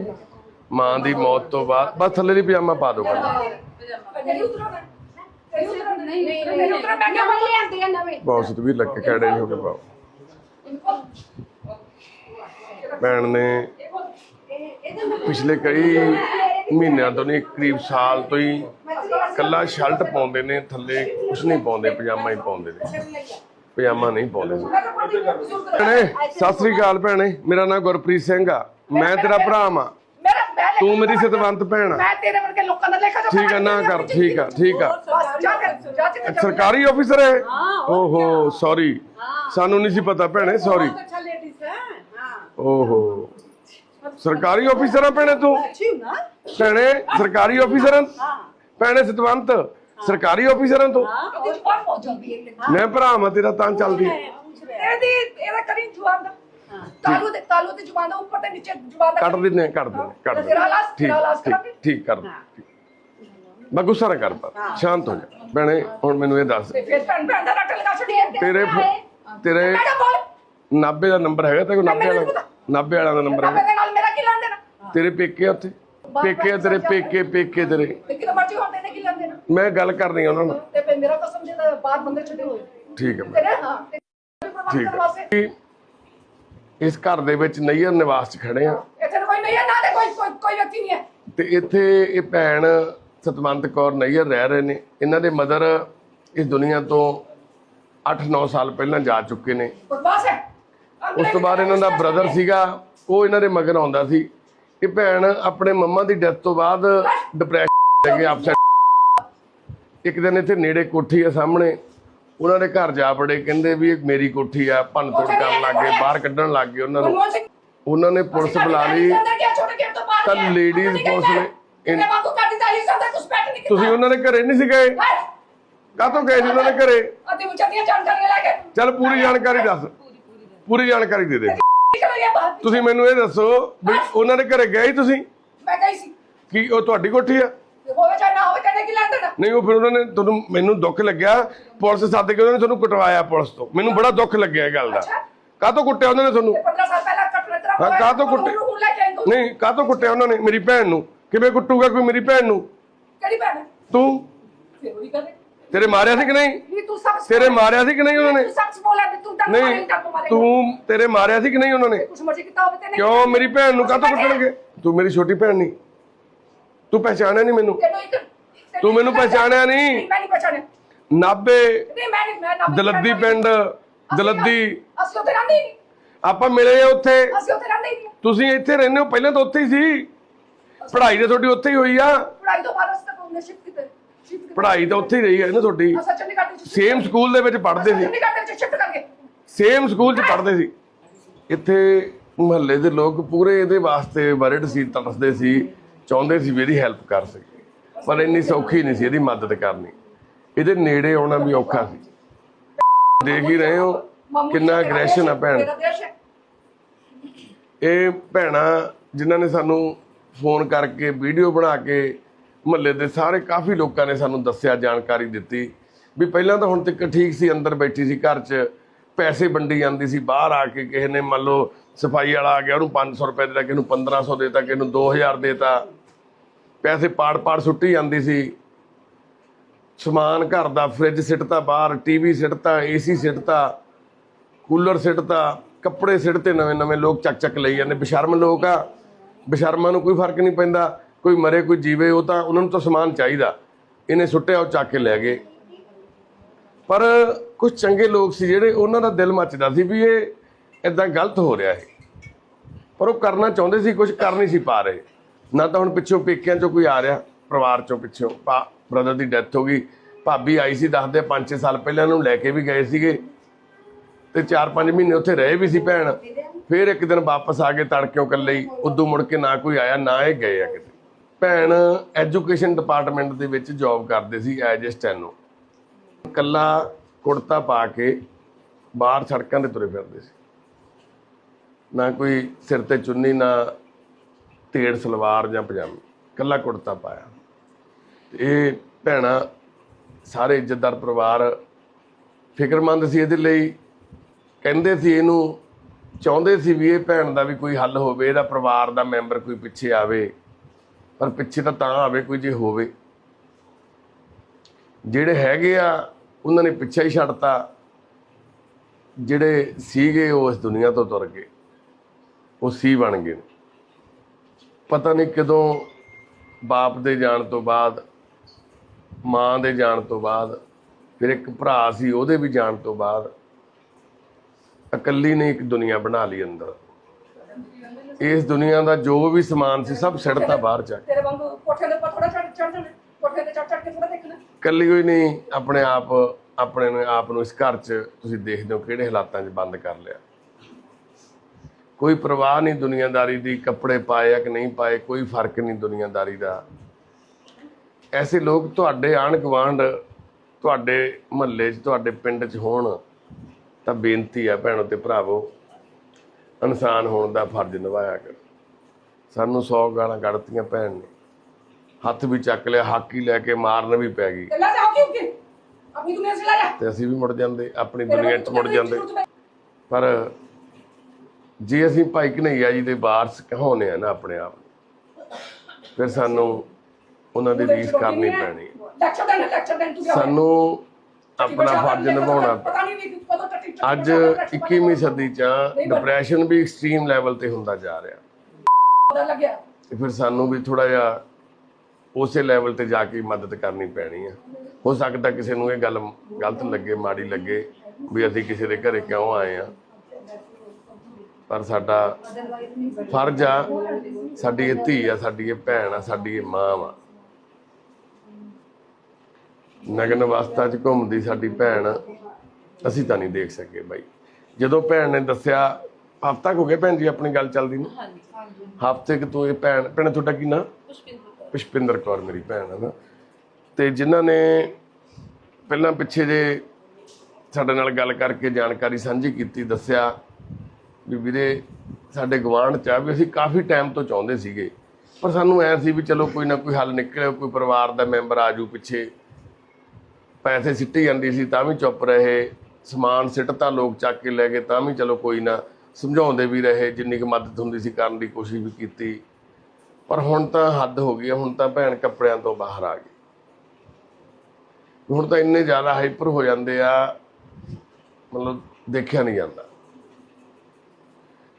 ਮਾਂ ਦੀ ਮੌਤ ਤੋਂ ਬਾਅਦ ਬਸ ਥੱਲੇ ਦੀ ਪਜਾਮਾ ਪਾ ਨਵੇਂ। ਬਹੁਤ ਸਤਵੀਰ ਲੱਗ ਕੇ ਕੈੜੇ ਹੋ ਕੇ ਪਾਓ। ਭੈਣ ਨੇ ਪਿਛਲੇ ਕਈ ਮਹੀਨਿਆਂ ਤੋਂ ਨਹੀਂ ਕਰੀਬ ਸਾਲ ਤੋਂ ਹੀ ਕੱਲਾ ਸ਼ਰਟ ਪਾਉਂਦੇ ਨੇ ਥੱਲੇ ਕੁਛ ਨਹੀਂ ਪਾਉਂਦੇ ਪਜਾਮਾ ਹੀ ਪਾਉਂਦੇ ਨੇ। ਪਜਾਮਾ ਨਹੀਂ ਪਾਉਂਦੇ ਭੈਣੇ ਸਤਿ ਸ੍ਰੀ ਅਕਾਲ ਭੈਣੇ ਮੇਰਾ ਨਾਮ ਗੁਰਪ੍ਰੀਤ ਸਿੰਘ ਆ। ਮੈਂ ਤੇਰਾ ਭਰਾ ਆ ਤੂੰ ਮੇਰੀ ਸਤਵੰਤ ਭੈਣ ਆ। ਮੈਂ ਤੇਰੇ ਵਰਗੇ ਲੋਕਾਂ ਦਾ ਲੇਖਾ ਠੀਕ ਆ ਨਾ ਕਰ ਠੀਕ ਆ ਠੀਕ ਆ। ਸਰਕਾਰੀ ਅਫੀਸਰ ਹੈ? ਓਹੋ ਸੌਰੀ ਸਾਨੂੰ ਨਹੀਂ ਸੀ ਪਤਾ ਭੈਣੇ ਸੌਰੀ ਓਹੋ। ਸਰਕਾਰੀ ਅਫੀਸਰ ਆ ਭੈਣੇ ਤੂੰ? ਭੈਣੇ ਸਰਕਾਰੀ ਅਫੀਸਰ ਹਾਂ। ਭੈਣੇ ਸਤਵੰਤ ਸਰਕਾਰੀ ਆਫੀਸਰਾਂ ਤੋਂ। ਮੈਂ ਭਰਾ ਮਾ ਤੇਰਾ ਤਾਂ ਚੱਲਦੀ। ਇਹਦੀ ਇਹਦਾ ਕਰੀ ਜ਼ੁਬਾਨ ਤਾਲੂ ਦੇ ਤਾਲੂ ਤੇ ਜ਼ੁਬਾਨ ਉੱਪਰ ਤੇ ਨੀਚੇ ਜ਼ੁਬਾਨ ਦਾ ਦਿੰਦੇ ਕੱਟ ਦਿੰਦੇ ਮੈਂ ਗੁੱਸਾ ਨਾ ਕਰ ਸ਼ਾਂਤ ਹੋ ਜਾ। ਭੈਣੇ ਹੁਣ ਮੈਨੂੰ ਇਹ ਦੱਸ। ਤੇਰੇ ਤੇਰੇ ਨਾਬੇ ਦਾ ਨੰਬਰ ਹੈਗਾ ਤੇ ਕੋ ਨਾਬੇ ਵਾਲਾ ਨਾਬੇ ਵਾਲਾ ਦਾ ਨੰਬਰ ਹੈ ਤੇਰੇ ਪੇਕੇ ਉੱਥੇ। ਪੇਕੇ ਤੇਰੇ ਪੇਕੇ ਪੇਕੇ ਤੇਰੇ। ਤੇ ਕਿਤੇ ਮਰਜ਼ੀ ਹੁੰਦੇ ਨੇ ਕੀ ਲੈਣ ਦੇਣਾ ਮੈਂ ਗੱਲ ਕਰਨੀ ਆ ਉਹਨਾਂ ਨਾਲ। ਤੇ ਫਿਰ ਮੇਰਾ ਕਸਮ ਦੇ ਤਾਂ ਬਾਹਰ ਬੰਦੇ ਛੱਡੇ ਹੋਏ। ਠੀਕ ਹੈ। ਤੇਰੇ ਹਾਂ ਤੇ ਠੀਕ ਹੈ। ਇਸ ਘਰ ਦੇ ਵਿੱਚ ਨਈਅਰ ਨਿਵਾਸ 'ਚ ਖੜੇ ਆ। ਇੱਥੇ ਕੋਈ ਹੈ ਨਾ ਤੇ ਕੋਈ ਕੋਈ ਵਿਅਕਤੀ ਨਹੀਂ ਹੈ। ਤੇ ਇੱਥੇ ਇਹ ਭੈਣ ਸਤਵੰਤ ਕੌਰ ਨਈਅਰ ਰਹਿ ਰਹੇ ਨੇ। ਇਹਨਾਂ ਦੇ ਮਦਰ ਇਸ ਦੁਨੀਆ ਤੋਂ 8-9 ਸਾਲ ਪਹਿਲਾਂ ਜਾ ਚੁੱਕੇ ਨੇ। ਉਸ ਤੋਂ ਬਾਅਦ ਇਹਨਾਂ ਦਾ ਬ੍ਰਦਰ ਸੀਗਾ ਉਹ ਇਹਨਾਂ ਦੇ ਮਗਰ ਆਉਂਦਾ ਸੀ। ਇਹ ਭੈਣ ਆਪਣੇ ਮੰਮਾ ਦੀ ਡੈਥ ਤੋਂ ਬਾਅਦ ਡਿਪਰੈਸ਼ਨ ਲੈ ਕੇ ਅਪਸੈਟ ਇੱਕ ਦਿਨ ਇੱਥੇ ਨੇੜੇ ਕੋਠੀ ਆ ਸਾਹਮਣੇ ਉਹਨਾਂ ਦੇ ਘਰ ਜਾ ਬੜੇ ਕਹਿੰਦੇ ਵੀ ਇਹ ਮੇਰੀ ਕੋਠੀ ਆ ਭੰਨ ਤੋੜ ਕਰਨ ਲੱਗ ਗਏ ਬਾਹਰ ਕੱਢਣ ਲੱਗ ਗਏ ਉਹਨਾਂ ਨੂੰ। ਉਹਨਾਂ ਨੇ ਪੁਲਿਸ ਬੁਲਾ ਲਈ। ਤੋਂ ਉਹਨੇ ਪੁਲਿਸ ਨੇ ਤੁਸੀਂ ਉਹਨਾਂ ਦੇ ਘਰੇ ਨਹੀਂ ਸੀ ਗਏ? ਕਾਹਤੋਂ ਗਏ ਸੀ ਉਹਨਾਂ ਦੇ ਘਰੇ? ਚੱਲ ਪੂਰੀ ਜਾਣਕਾਰੀ ਦੱਸ। ਪੂਰੀ ਜਾਣਕਾਰੀ ਦੇ ਦੇ। ਗਿਆ ਬਾਹਰ ਤੁਸੀਂ ਮੈਨੂੰ ਇਹ ਦੱਸੋ ਵੀ ਉਹਨਾਂ ਦੇ ਘਰੇ ਗਏ ਸੀ ਤੁਸੀਂ? ਮੈਂ ਗਈ ਸੀ। ਕੀ ਉਹ ਤੁਹਾਡੀ ਕੋਠੀ ਆ? ਤੇ ਹੋਵੇ ਚਾਹੇ ਨਾ ਹੋਵੇ ਤੈਨੇ ਕੀ ਲੈਣ ਦੇਣਾ। ਨਹੀਂ ਉਹ ਫਿਰ ਉਹਨਾਂ ਨੇ ਤੁਹਾਨੂੰ ਮੈਨੂੰ ਦੁੱਖ ਲੱਗਿਆ। ਪੁਲਿਸ ਸੱਦ ਕੇ ਉਹਨਾਂ ਨੇ ਤੁਹਾਨੂੰ ਕੁਟਵਾਇਆ ਪੁਲਿਸ ਤੋਂ। ਮੈਨੂੰ ਬੜਾ ਦੁੱਖ ਲੱਗਿਆ ਇਹ ਗੱਲ ਦਾ। ਅੱਛਾ। ਕਾਹਤੋਂ ਕੁੱਟਿਆ ਉਹਨਾਂ ਨੇ ਤੁਹਾਨੂੰ? 15 ਸਾਲ ਪਹਿਲਾਂ ਕੱਟਣਾ ਤੇਰਾ ਹਾਂ, ਕਾਹ ਤੋਂ ਕੁੱਟੇ? ਹੁਣ ਲੈ ਕੇ ਆਈ ਤੂੰ। ਨਹੀਂ ਕਾਹਤੋਂ ਕੁੱਟਿਆ ਉਹਨਾਂ ਨੇ? ਮੇਰੀ ਭੈਣ ਨੂੰ। ਕਿਵੇਂ ਕੁੱਟੂਗਾ ਕੋਈ ਮੇਰੀ ਭੈਣ ਨੂੰ? ਕਿਹੜੀ ਭੈਣ? ਹੈ? ਤੂੰ? ਫਿਰ ਉਹੀ ਕਰੇ ਤੇਰੇ ਮਾਰਿਆ ਸੀ ਕਿ ਨਹੀਂ? ਵੀ ਤੂੰ ਸੱਚ ਤੇਰੇ ਮਾਰਿਆ ਸੀ ਕਿ ਨਹੀਂ ਉਹਨਾਂ ਨੇ? ਤੂੰ ਸੱਚ ਬੋਲਿਆ ਵੀ ਤੂੰ ਮਾਰੇ ਨਹੀਂ ਡੰਗ ਮਾਰੇ ਤੂੰ ਤੇਰੇ ਮਾਰਿਆ ਸੀ ਕਿ ਨਹੀਂ ਉਹਨਾਂ ਨੇ? ਕੁਛ ਮਰਜ਼ੀ ਕੀਤਾ ਹੋਵੇ ਤੈਨੇ ਕਿਉਂ? ਮੇਰੀ ਭੈਣ ਨੂੰ ਕਾਹਤੋਂ ਕੁੱਟਣਗੇ? ਤੂੰ ਮੇਰੀ ਛੋਟੀ ਭੈਣ ਨਹੀਂ ਤੂੰ ਪਹਿਚਾਣਿਆ ਨਹੀਂ ਮੈਨੂੰ। ਤੈਨੂੰ ਇੱਕ ਤੂੰ ਮੈਨੂੰ ਪਹਿਚਾਣਿਆ ਨਹੀਂ ਮੈਂ ਨਹੀਂ ਪਛਾਣਿਆ ਨਾਬੇ ਨਹੀਂ ਮੈਂ ਨਹੀਂ ਮੈਂ ਨਾ ਦਲੱਦੀ ਪਿੰਡ ਦਲੱਦੀ। ਅਸੀਂ ਉੱਥੇ ਰਹਿੰਦੇ ਹੀ ਨਹੀਂ। ਆਪਾਂ ਮਿਲੇ ਆ ਉੱਥੇ। ਅਸੀਂ ਉੱਥੇ ਰਹਿੰਦੇ ਹੀ ਨਹੀਂ। ਤੁਸੀਂ ਇੱਥੇ ਰਹਿੰਦੇ ਹੋ ਪਹਿਲਾਂ ਤਾਂ ਉੱਥੇ ਹੀ ਸੀ। ਪੜ੍ਹਾਈ ਤਾਂ ਤੁਹਾਡੀ ਉੱਥੇ ਹੀ ਹੋਈ ਆ। ਪੜਾਈ ਤੋਂ ਬਾਅਦ ਅਸੀਂ ਤਾਂ ਕੀਤੇ ਸ਼ਿਫਟ ਕੀਤੇ ਪੜ੍ਹਾਈ ਤਾਂ ਉੱਥੇ ਹੀ ਰਹੀ ਹੈ ਨਾ ਤੁਹਾਡੀ। ਅਸਾਂ ਚੰਡੀਗੜ੍ਹ ਵਿੱਚ ਸੇਮ ਸਕੂਲ ਦੇ ਵਿੱਚ ਪੜ੍ਹਦੇ ਸੀ। ਚੰਡੀਗੜ੍ਹ ਦੇ ਵਿੱਚ ਸ਼ਿਫਟ ਕਰਕੇ। ਸੇਮ ਸਕੂਲ 'ਚ ਪੜ੍ਹਦੇ ਸੀ। ਇੱਥੇ ਮੁਹੱਲੇ ਦੇ ਲੋਕ ਪੂਰੇ ਇਹਦੇ ਵਾਸਤੇ ਵਰਡ ਸੀ ਤਰਸਦੇ ਸੀ ਚਾਹੁੰਦੇ ਸੀ ਵੀ ਇਹਦੀ ਹੈਲਪ ਕਰ ਸਕੀਏ ਪਰ ਇੰਨੀ ਸੌਖੀ ਨਹੀਂ ਸੀ ਇਹਦੀ ਮਦਦ ਕਰਨੀ। ਇਹਦੇ ਨੇੜੇ ਆਉਣਾ ਵੀ ਔਖਾ ਸੀ। ਦੇਖ ਹੀ ਰਹੇ ਹੋ ਕਿੰਨਾ ਜਿਹਾ ਐਗਰੈਸ਼ਨ ਆ ਭੈਣ। ਮੇਰਾ ਦੇਸ਼ ਹੈ? ਇਹ ਭੈਣਾਂ ਜਿਨ੍ਹਾਂ ਨੇ ਸਾਨੂੰ ਫੋਨ ਕਰਕੇ ਵੀਡੀਓ ਬਣਾ ਕੇ ਮਹੱਲੇ ਦੇ ਸਾਰੇ ਕਾਫੀ ਲੋਕਾਂ ਨੇ ਸਾਨੂੰ ਦੱਸਿਆ, ਜਾਣਕਾਰੀ ਦਿੱਤੀ ਵੀ ਪਹਿਲਾਂ ਤਾਂ ਹੁਣ ਤੱਕ ਠੀਕ ਸੀ, ਅੰਦਰ ਬੈਠੀ ਸੀ ਘਰ 'ਚ, ਪੈਸੇ ਵੰਡੀ ਜਾਂਦੀ ਸੀ, ਬਾਹਰ ਆ ਕੇ ਕਿਸੇ ਨੇ ਮੰਨ ਲਓ ਸਫ਼ਾਈ ਵਾਲਾ ਆ ਗਿਆ, ਉਹਨੂੰ 500 ਰੁਪਏ ਦੇਤਾ ਕਿਸੇ ਨੂੰ 1500 ਦੇਤਾ ਕਿਸੇ ਨੂੰ 2000 ਦੇਤਾ। ਪੈਸੇ ਪਾੜ ਪਾੜ ਸੁੱਟੀ ਜਾਂਦੀ ਸੀ। ਸਮਾਨ ਘਰ ਦਾ, ਫ੍ਰਿਜ ਸਿੱਟਤਾ, ਬਾਹਰ ਟੀਵੀ ਸਿੱਟਤਾ, ਏਸੀ ਸਿੱਟਤਾ, ਕੂਲਰ ਸਿੱਟਤਾ, ਕੱਪੜੇ ਸਿੱਟਤੇ ਨਵੇਂ ਨਵੇਂ ਲੋਕ ਚੱਕ ਚੱਕ ਲਈ ਜਾਂਦੇ। ਬਸ਼ਰਮ ਲੋਕ ਆ, ਬਸ਼ਰਮਾਂ ਨੂੰ ਕੋਈ ਫ਼ਰਕ ਨਹੀਂ ਪੈਂਦਾ। ਕੋਈ ਮਰੇ, ਕੋਈ ਜੀਵੇ, ਉਹ ਤਾਂ ਉਹਨਾਂ ਨੂੰ ਤਾਂ ਸਮਾਨ ਚਾਹੀਦਾ। ਇਹਨੇ ਸੁੱਟਿਆ, ਉਹ ਚੱਕ ਕੇ ਲੈ ਗਏ। ਪਰ ਕੁਝ ਚੰਗੇ ਲੋਕ ਸੀ ਜਿਹੜੇ ਉਹਨਾਂ ਦਾ ਦਿਲ ਮੱਚਦਾ ਸੀ ਵੀ ਇਹ ਇਦਾਂ ਗਲਤ ਹੋ ਰਿਹਾ ਹੈ। ਪਰ ਉਹ ਕਰਨਾ ਚਾਹੁੰਦੇ ਸੀ ਕੁਝ ਕਰ ਨਹੀਂ ਸੀ ਪਾ ਰਹੇ। ਨਾ ਤਾਂ ਹੁਣ ਪਿੱਛੋਂ ਪੇਕਿਆਂ ਚੋਂ ਕੋਈ ਆ ਰਿਹਾ, ਪਰਿਵਾਰ ਚੋਂ ਪਿੱਛੋਂ। ਪਾ ਬ੍ਰਦਰ ਦੀ ਡੈਥ ਹੋ ਗਈ। ਭਾਬੀ ਆਈ ਸੀ ਦੱਸਦੇ 5-6 ਸਾਲ ਪਹਿਲਾਂ ਇਹਨੂੰ ਲੈ ਕੇ ਵੀ ਗਏ ਸੀਗੇ। ਤੇ 4-5 ਮਹੀਨੇ ਉੱਥੇ ਰਹੇ ਵੀ ਸੀ ਭੈਣ। ਫਿਰ ਇੱਕ ਦਿਨ ਵਾਪਸ ਆ ਕੇ ਤੜਕਿਓ ਇਕੱਲੇ ਹੀ, ਉਦੋਂ ਮੁੜ ਕੇ ਨਾ ਕੋਈ ਆਇਆ, ਨਾ ਇਹ ਗਏ ਆ ਕਿਤੇ। ਭੈਣ ਐਜੂਕੇਸ਼ਨ ਡਿਪਾਰਟਮੈਂਟ ਦੇ ਵਿੱਚ ਜੌਬ ਕਰਦੇ ਸੀ ਐਜ ਏ ਸਟੈਨੋ ਕੱਲਾ ਕੁੜਤਾ ਪਾ ਕੇ ਬਾਹਰ ਸੜਕਾਂ ਤੇ ਤੁਰੇ ਫਿਰਦੇ ਸੀ। ਨਾ ਕੋਈ ਸਿਰ ਤੇ ਚੁੰਨੀ, ਨਾ ਤੇੜ ਸਲਵਾਰ ਜਾਂ ਪਜਾਮੀ। ਕੱਲਾ ਕੁੜਤਾ ਪਾਇਆ। ਇਹ ਭੈਣਾ ਸਾਰੇ ਇੱਜ਼ਤਦਾਰ ਪਰਿਵਾਰ ਫਿਕਰਮੰਦ ਸੀ ਇਹਦੇ ਲਈ। ਕਹਿੰਦੇ ਸੀ ਇਹਨੂੰ, ਚਾਹੁੰਦੇ ਸੀ ਵੀ ਇਹ ਭੈਣ ਦਾ ਵੀ ਕੋਈ ਹੱਲ ਹੋਵੇ, ਇਹਦਾ ਪਰਿਵਾਰ ਦਾ ਮੈਂਬਰ ਕੋਈ ਪਿੱਛੇ ਆਵੇ। ਪਰ ਪਿੱਛੇ ਤਾਂ ਤਾਂ ਆਵੇ ਕੋਈ ਜੇ ਹੋਵੇ। ਜਿਹੜੇ ਹੈਗੇ ਆ, ਉਹਨਾਂ ਨੇ ਪਿੱਛੇ ਹੀ ਛੱਡਤਾ। ਜਿਹੜੇ ਸੀਗੇ, ਉਹ ਇਸ ਦੁਨੀਆ ਤੋਂ ਤੁਰ ਗਏ। ਉਹ ਸੀ ਬਣ ਗਏ ਪਤਾ ਨਹੀਂ ਕਦੋਂ ਬਾਪ ਦੇ ਜਾਣ ਤੋਂ ਬਾਅਦ, ਮਾਂ ਦੇ ਜਾਣ ਤੋਂ ਬਾਅਦ, ਫਿਰ ਇੱਕ ਭਰਾ ਸੀ ਉਹਦੇ ਵੀ ਜਾਣ ਤੋਂ ਬਾਅਦ, ਇਕੱਲੀ ਨੇ ਇੱਕ ਦੁਨੀਆ ਬਣਾ ਲਈ ਅੰਦਰ। ਇਸ ਦੁਨੀਆ ਦਾ ਜੋ ਵੀ ਸਮਾਨ ਸੀ ਸਭ ਸਿੱਟਤਾ ਬਾਹਰ ਜਾ ਕੇ। ਤੇਰੇ ਵਾਂਗੂ ਕੋਠੇ ਦੇ ਉੱਪਰ ਥੋੜਾ ਚੜ ਚੜ ਜਾਣਾ ਕੋਠੇ ਤੇ ਚੜ ਚੜ ਕੇ ਥੋੜਾ ਦੇਖਣਾ। ਇਕੱਲੀ ਹੋਈ ਨਹੀਂ ਆਪਣੇ ਆਪ ਆਪਣੇ ਨੂੰ ਆਪ ਨੂੰ ਇਸ ਘਰ 'ਚ ਤੁਸੀਂ ਦੇਖਦੇ ਹੋ ਕਿਹੜੇ ਹਾਲਾਤਾਂ 'ਚ ਬੰਦ ਕਰ ਲਿਆ। ਕੋਈ ਪਰਵਾਹ ਨਹੀਂ ਦੁਨੀਆਦਾਰੀ ਦੀ ਕੱਪੜੇ ਪਾਏ ਆ ਕਿ ਨਹੀਂ ਪਾਏ ਕੋਈ ਫ਼ਰਕ ਨਹੀਂ ਦੁਨੀਆਦਾਰੀ ਦਾ। ਐਸੇ ਲੋਕ ਤੁਹਾਡੇ ਆਣ ਗੁਆਂਢ ਤੁਹਾਡੇ ਮਹੱਲੇ 'ਚ ਤੁਹਾਡੇ ਪਿੰਡ 'ਚ ਹੋਣ ਤਾਂ ਬੇਨਤੀ ਆ ਭੈਣੋ ਤੇ ਭਰਾਵੋ ਇਨਸਾਨ ਹੋਣ ਦਾ ਫਰਜ਼ ਨਿਭਾਇਆ ਕਰ। ਸਾਨੂੰ 100 ਗਾਲਾਂ ਕੱਢਤੀਆਂ ਭੈਣ ਨੇ। ਹੱਥ ਵੀ ਚੱਕ ਲਿਆ ਹਾਕੀ ਲੈ ਕੇ ਮਾਰਨ ਵੀ ਪੈ ਗਈ। ਤੇ ਸੇ ਅਸੀਂ ਵੀ ਮੁੜ ਜਾਂਦੇ ਆਪਣੀ ਦੁਨੀਆ 'ਚ ਮੁੜ ਜਾਂਦੇ। ਪਰ ਜੇ ਅਸੀਂ ਭਾਈ ਕਨਈਆ ਜੀ ਦੇ ਵਾਰਸ ਕਹਾਉਨੇ ਆ ਨਾ ਆਪਣੇ ਆਪ ਨੂੰ, ਫਿਰ ਸਾਨੂੰ ਉਹਨਾਂ ਦੀ ਰੀਸ ਕਰਨੀ ਪੈਣੀ। ਸਾਨੂੰ ਆਪਣਾ ਫਰਜ਼ ਨਿਭਾਉਣਾ। ਟੀਚਰ ਅੱਜ 21ਵੀਂ ਸਦੀ 'ਚ ਡਿਪਰੈਸ਼ਨ ਵੀ ਐਕਸਟ੍ਰੀਮ ਲੈਵਲ ਤੇ ਹੁੰਦਾ ਜਾ ਰਿਹਾ। ਤੇ ਫਿਰ ਸਾਨੂੰ ਵੀ ਥੋੜਾ ਜਿਹਾ ਉਸੇ ਲੈਵਲ ਤੇ ਜਾ ਕੇ ਮਦਦ ਕਰਨੀ ਪੈਣੀ ਆ। ਹੋ ਸਕਦਾ ਕਿਸੇ ਨੂੰ ਇਹ ਗੱਲ ਗਲਤ ਲੱਗੇ ਮਾੜੀ ਲੱਗੇ ਵੀ ਅਸੀਂ ਕਿਸੇ ਦੇ ਘਰੇ ਕਿਉਂ ਆਏ ਆ। ਪਰ ਸਾਡਾ ਫਰਜ਼ ਆ ਸਾਡੀ ਇਹ ਧੀ ਆ ਸਾਡੀ ਇਹ ਭੈਣ ਆ ਸਾਡੀ ਇਹ ਮਾਂ ਵਾ। ਨਗਨ ਅਵਸਥਾ 'ਚ ਘੁੰਮਦੀ ਸਾਡੀ ਭੈਣ ਅਸੀਂ ਤਾਂ ਨਹੀਂ ਦੇਖ ਸਕੇ ਬਾਈ। ਜਦੋਂ ਭੈਣ ਨੇ ਦੱਸਿਆ ਹਫ਼ਤਾ ਹੋ ਗਿਆ ਭੈਣ ਜੀ ਆਪਣੀ ਗੱਲ ਚੱਲਦੀ ਨੂੰ? ਹਫ਼ਤੇ ਕਿ ਤੂੰ ਇਹ ਭੈਣ ਭੈਣ ਤੁਹਾਡਾ ਕੀ ਨਾਂ? ਪੁਸ਼ਪਿੰਦਰ ਕੌਰ। ਮੇਰੀ ਭੈਣ ਹੈ ਨਾ। ਤੇ ਜਿਨ੍ਹਾਂ ਨੇ ਪਹਿਲਾਂ ਪਿੱਛੇ ਜੇ ਸਾਡੇ ਨਾਲ ਗੱਲ ਕਰਕੇ ਜਾਣਕਾਰੀ ਸਾਂਝੀ ਕੀਤੀ ਦੱਸਿਆ ਵੀ ਵੀਰੇ ਸਾਡੇ ਗਵਾਂਢ ਚ ਆ ਵੀ ਅਸੀਂ ਕਾਫੀ ਟਾਈਮ ਤੋਂ ਚਾਹੁੰਦੇ ਸੀਗੇ। ਪਰ ਸਾਨੂੰ ਐ ਸੀ ਵੀ ਚਲੋ ਕੋਈ ਨਾ ਕੋਈ ਹੱਲ ਨਿਕਲੇ ਕੋਈ ਪਰਿਵਾਰ ਦਾ ਮੈਂਬਰ ਆਜੂ ਪਿੱਛੇ। ਪੈਸੇ ਸਿੱਟੀ ਜਾਂਦੀ ਸੀ ਤਾਂ ਵੀ ਚੁੱਪ ਰਹੇ। ਸਮਾਨ ਸਿੱਟਤਾ ਲੋਕ ਚੱਕ ਕੇ ਲੈ ਗਏ ਤਾਂ ਵੀ ਚਲੋ ਕੋਈ ਨਾ ਸਮਝਾਉਂਦੇ ਵੀ ਰਹੇ ਜਿੰਨੀ ਕੁ ਮਦਦ ਹੁੰਦੀ ਸੀ ਕਰਨ ਦੀ ਕੋਸ਼ਿਸ਼ ਵੀ ਕੀਤੀ। ਪਰ ਹੁਣ ਤਾਂ ਹੱਦ ਹੋ ਗਈ ਹੈ, ਹੁਣ ਤਾਂ ਭੈਣ ਕੱਪੜਿਆਂ ਤੋਂ ਬਾਹਰ ਆ ਗਈ ਹੁਣ ਤਾਂ ਇੰਨੇ ਜ਼ਿਆਦਾ ਹਾਈਪਰ ਹੋ ਜਾਂਦੇ ਆ ਮਤਲਬ ਦੇਖਿਆ ਨਹੀਂ ਜਾਂਦਾ।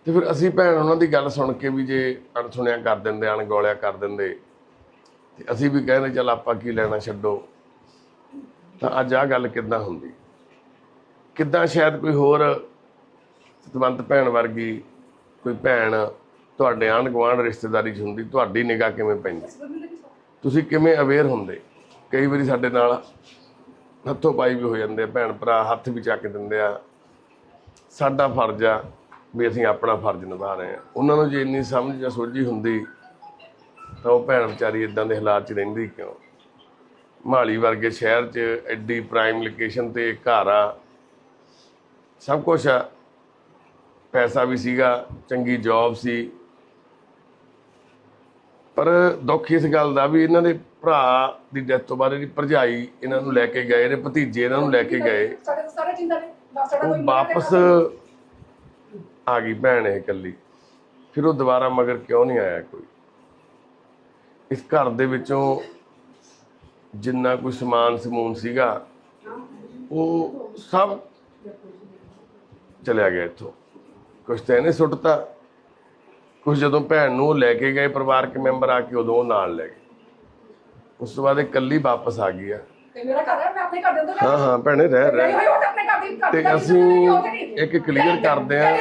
ਤੇ ਫਿਰ ਅਸੀਂ ਭੈਣ ਉਹਨਾਂ ਦੀ ਗੱਲ ਸੁਣ ਕੇ ਵੀ ਜੇ ਅਣਸੁਣਿਆ ਕਰ ਦਿੰਦੇ ਅਣਗੌਲਿਆ ਕਰ ਦਿੰਦੇ ਤੇ ਅਸੀਂ ਵੀ ਕਹਿੰਦੇ ਚੱਲ ਆਪਾਂ ਕੀ ਲੈਣਾ ਛੱਡੋ। ਤਾਂ ਅੱਜ ਆ ਗੱਲ ਕਿੱਦਾਂ ਹੁੰਦੀ? ਕਿੱਦਾਂ ਸ਼ਾਇਦ ਕੋਈ ਹੋਰ ਸਤਵੰਤ ਭੈਣ ਵਰਗੀ ਕੋਈ ਭੈਣ ਤੁਹਾਡੇ ਆਂਢ ਗੁਆਂਢ ਰਿਸ਼ਤੇਦਾਰੀ 'ਚ ਹੁੰਦੀ, ਤੁਹਾਡੀ ਨਿਗਾਹ ਕਿਵੇਂ ਪੈਂਦੀ? ਤੁਸੀਂ ਕਿਵੇਂ ਅਵੇਅਰ ਹੁੰਦੇ? ਕਈ ਵਾਰੀ ਸਾਡੇ ਨਾਲ ਹੱਥੋਂ ਪਾਈ ਵੀ ਹੋ ਜਾਂਦੇ ਆ ਭੈਣ ਭਰਾ ਹੱਥ ਵੀ ਚੱਕ ਦਿੰਦੇ ਆ। ਸਾਡਾ ਫਰਜ਼ ਆ ਵੀ ਅਸੀਂ ਆਪਣਾ ਫਰਜ਼ ਨਿਭਾ ਰਹੇ ਆ ਉਹਨਾਂ ਨੂੰ ਜੇ ਇੰਨੀ ਸਮਝ ਜਾਂ ਸੋਝੀ ਹੁੰਦੀ ਤਾਂ ਉਹ ਭੈਣ ਵਿਚਾਰੀ ਇਦਾਂ ਦੇ ਹਾਲਾਤ 'ਚ ਰਹਿੰਦੀ ਕਿਉਂ? ਮਾਲੀ ਵਰਗੇ ਸ਼ਹਿਰ 'ਚ ਐਡੀ ਪ੍ਰਾਈਮ ਲੋਕੇਸ਼ਨ ਤੇ ਘਰ ਆ। ਸਭ ਕੁਝ ਆ। ਪੈਸਾ ਵੀ ਸੀਗਾ, ਚੰਗੀ ਜੌਬ ਸੀ। ਪਰ ਦੁੱਖ ਇਸ ਗੱਲ ਦਾ ਵੀ ਇਹਨਾਂ ਦੇ ਭਰਾ ਦੀ ਡੈਥ ਤੋਂ ਬਾਅਦ ਇਹਦੀ ਭਰਜਾਈ ਇਹਨਾਂ ਨੂੰ ਲੈ ਕੇ ਗਏ ਨੇ, ਭਤੀਜੇ ਇਹਨਾਂ ਨੂੰ ਲੈ ਕੇ ਗਏ। ਉਹ ਕੋਈ ਵਾਪਸ ਆ ਗਈ ਭੈਣ ਇਹ ਇਕੱਲੀ। ਫਿਰ ਉਹ ਦੁਬਾਰਾ ਮਗਰ ਕਿਉਂ ਨਹੀਂ ਆਇਆ ਕੋਈ? ਇਸ ਘਰ ਦੇ ਵਿੱਚੋਂ ਜਿੰਨਾ ਕੋਈ ਸਮਾਨ ਸਮੂਨ ਸੀਗਾ ਉਹ ਸਭ ਚਲਿਆ ਗਿਆ ਇੱਥੋਂ। ਕੁਛ ਤਾਂ ਇਹਨੇ ਸੁੱਟਤਾ ਕੁਛ ਜਦੋਂ ਭੈਣ ਨੂੰ ਉਹ ਲੈ ਕੇ ਗਏ ਪਰਿਵਾਰਕ ਮੈਂਬਰ ਆ ਕੇ ਉਦੋਂ ਨਾਲ ਲੈ ਗਏ। ਉਸ ਤੋਂ ਬਾਅਦ ਇਕੱਲੀ ਵਾਪਸ ਆ ਗਈ ਆ। ਤੇ ਮੇਰਾ ਘਰ ਹੈ ਮੈਂ ਆਪਣੇ ਘਰ ਦੇ ਅੰਦਰ ਹਾਂ ਹਾਂ ਭੈਣੇ ਰਹਿ ਰਹਿ। ਤਾਂ ਅਸੀਂ। ਇੱਕ ਕਲੀਅਰ ਕਰਦੇ ਆ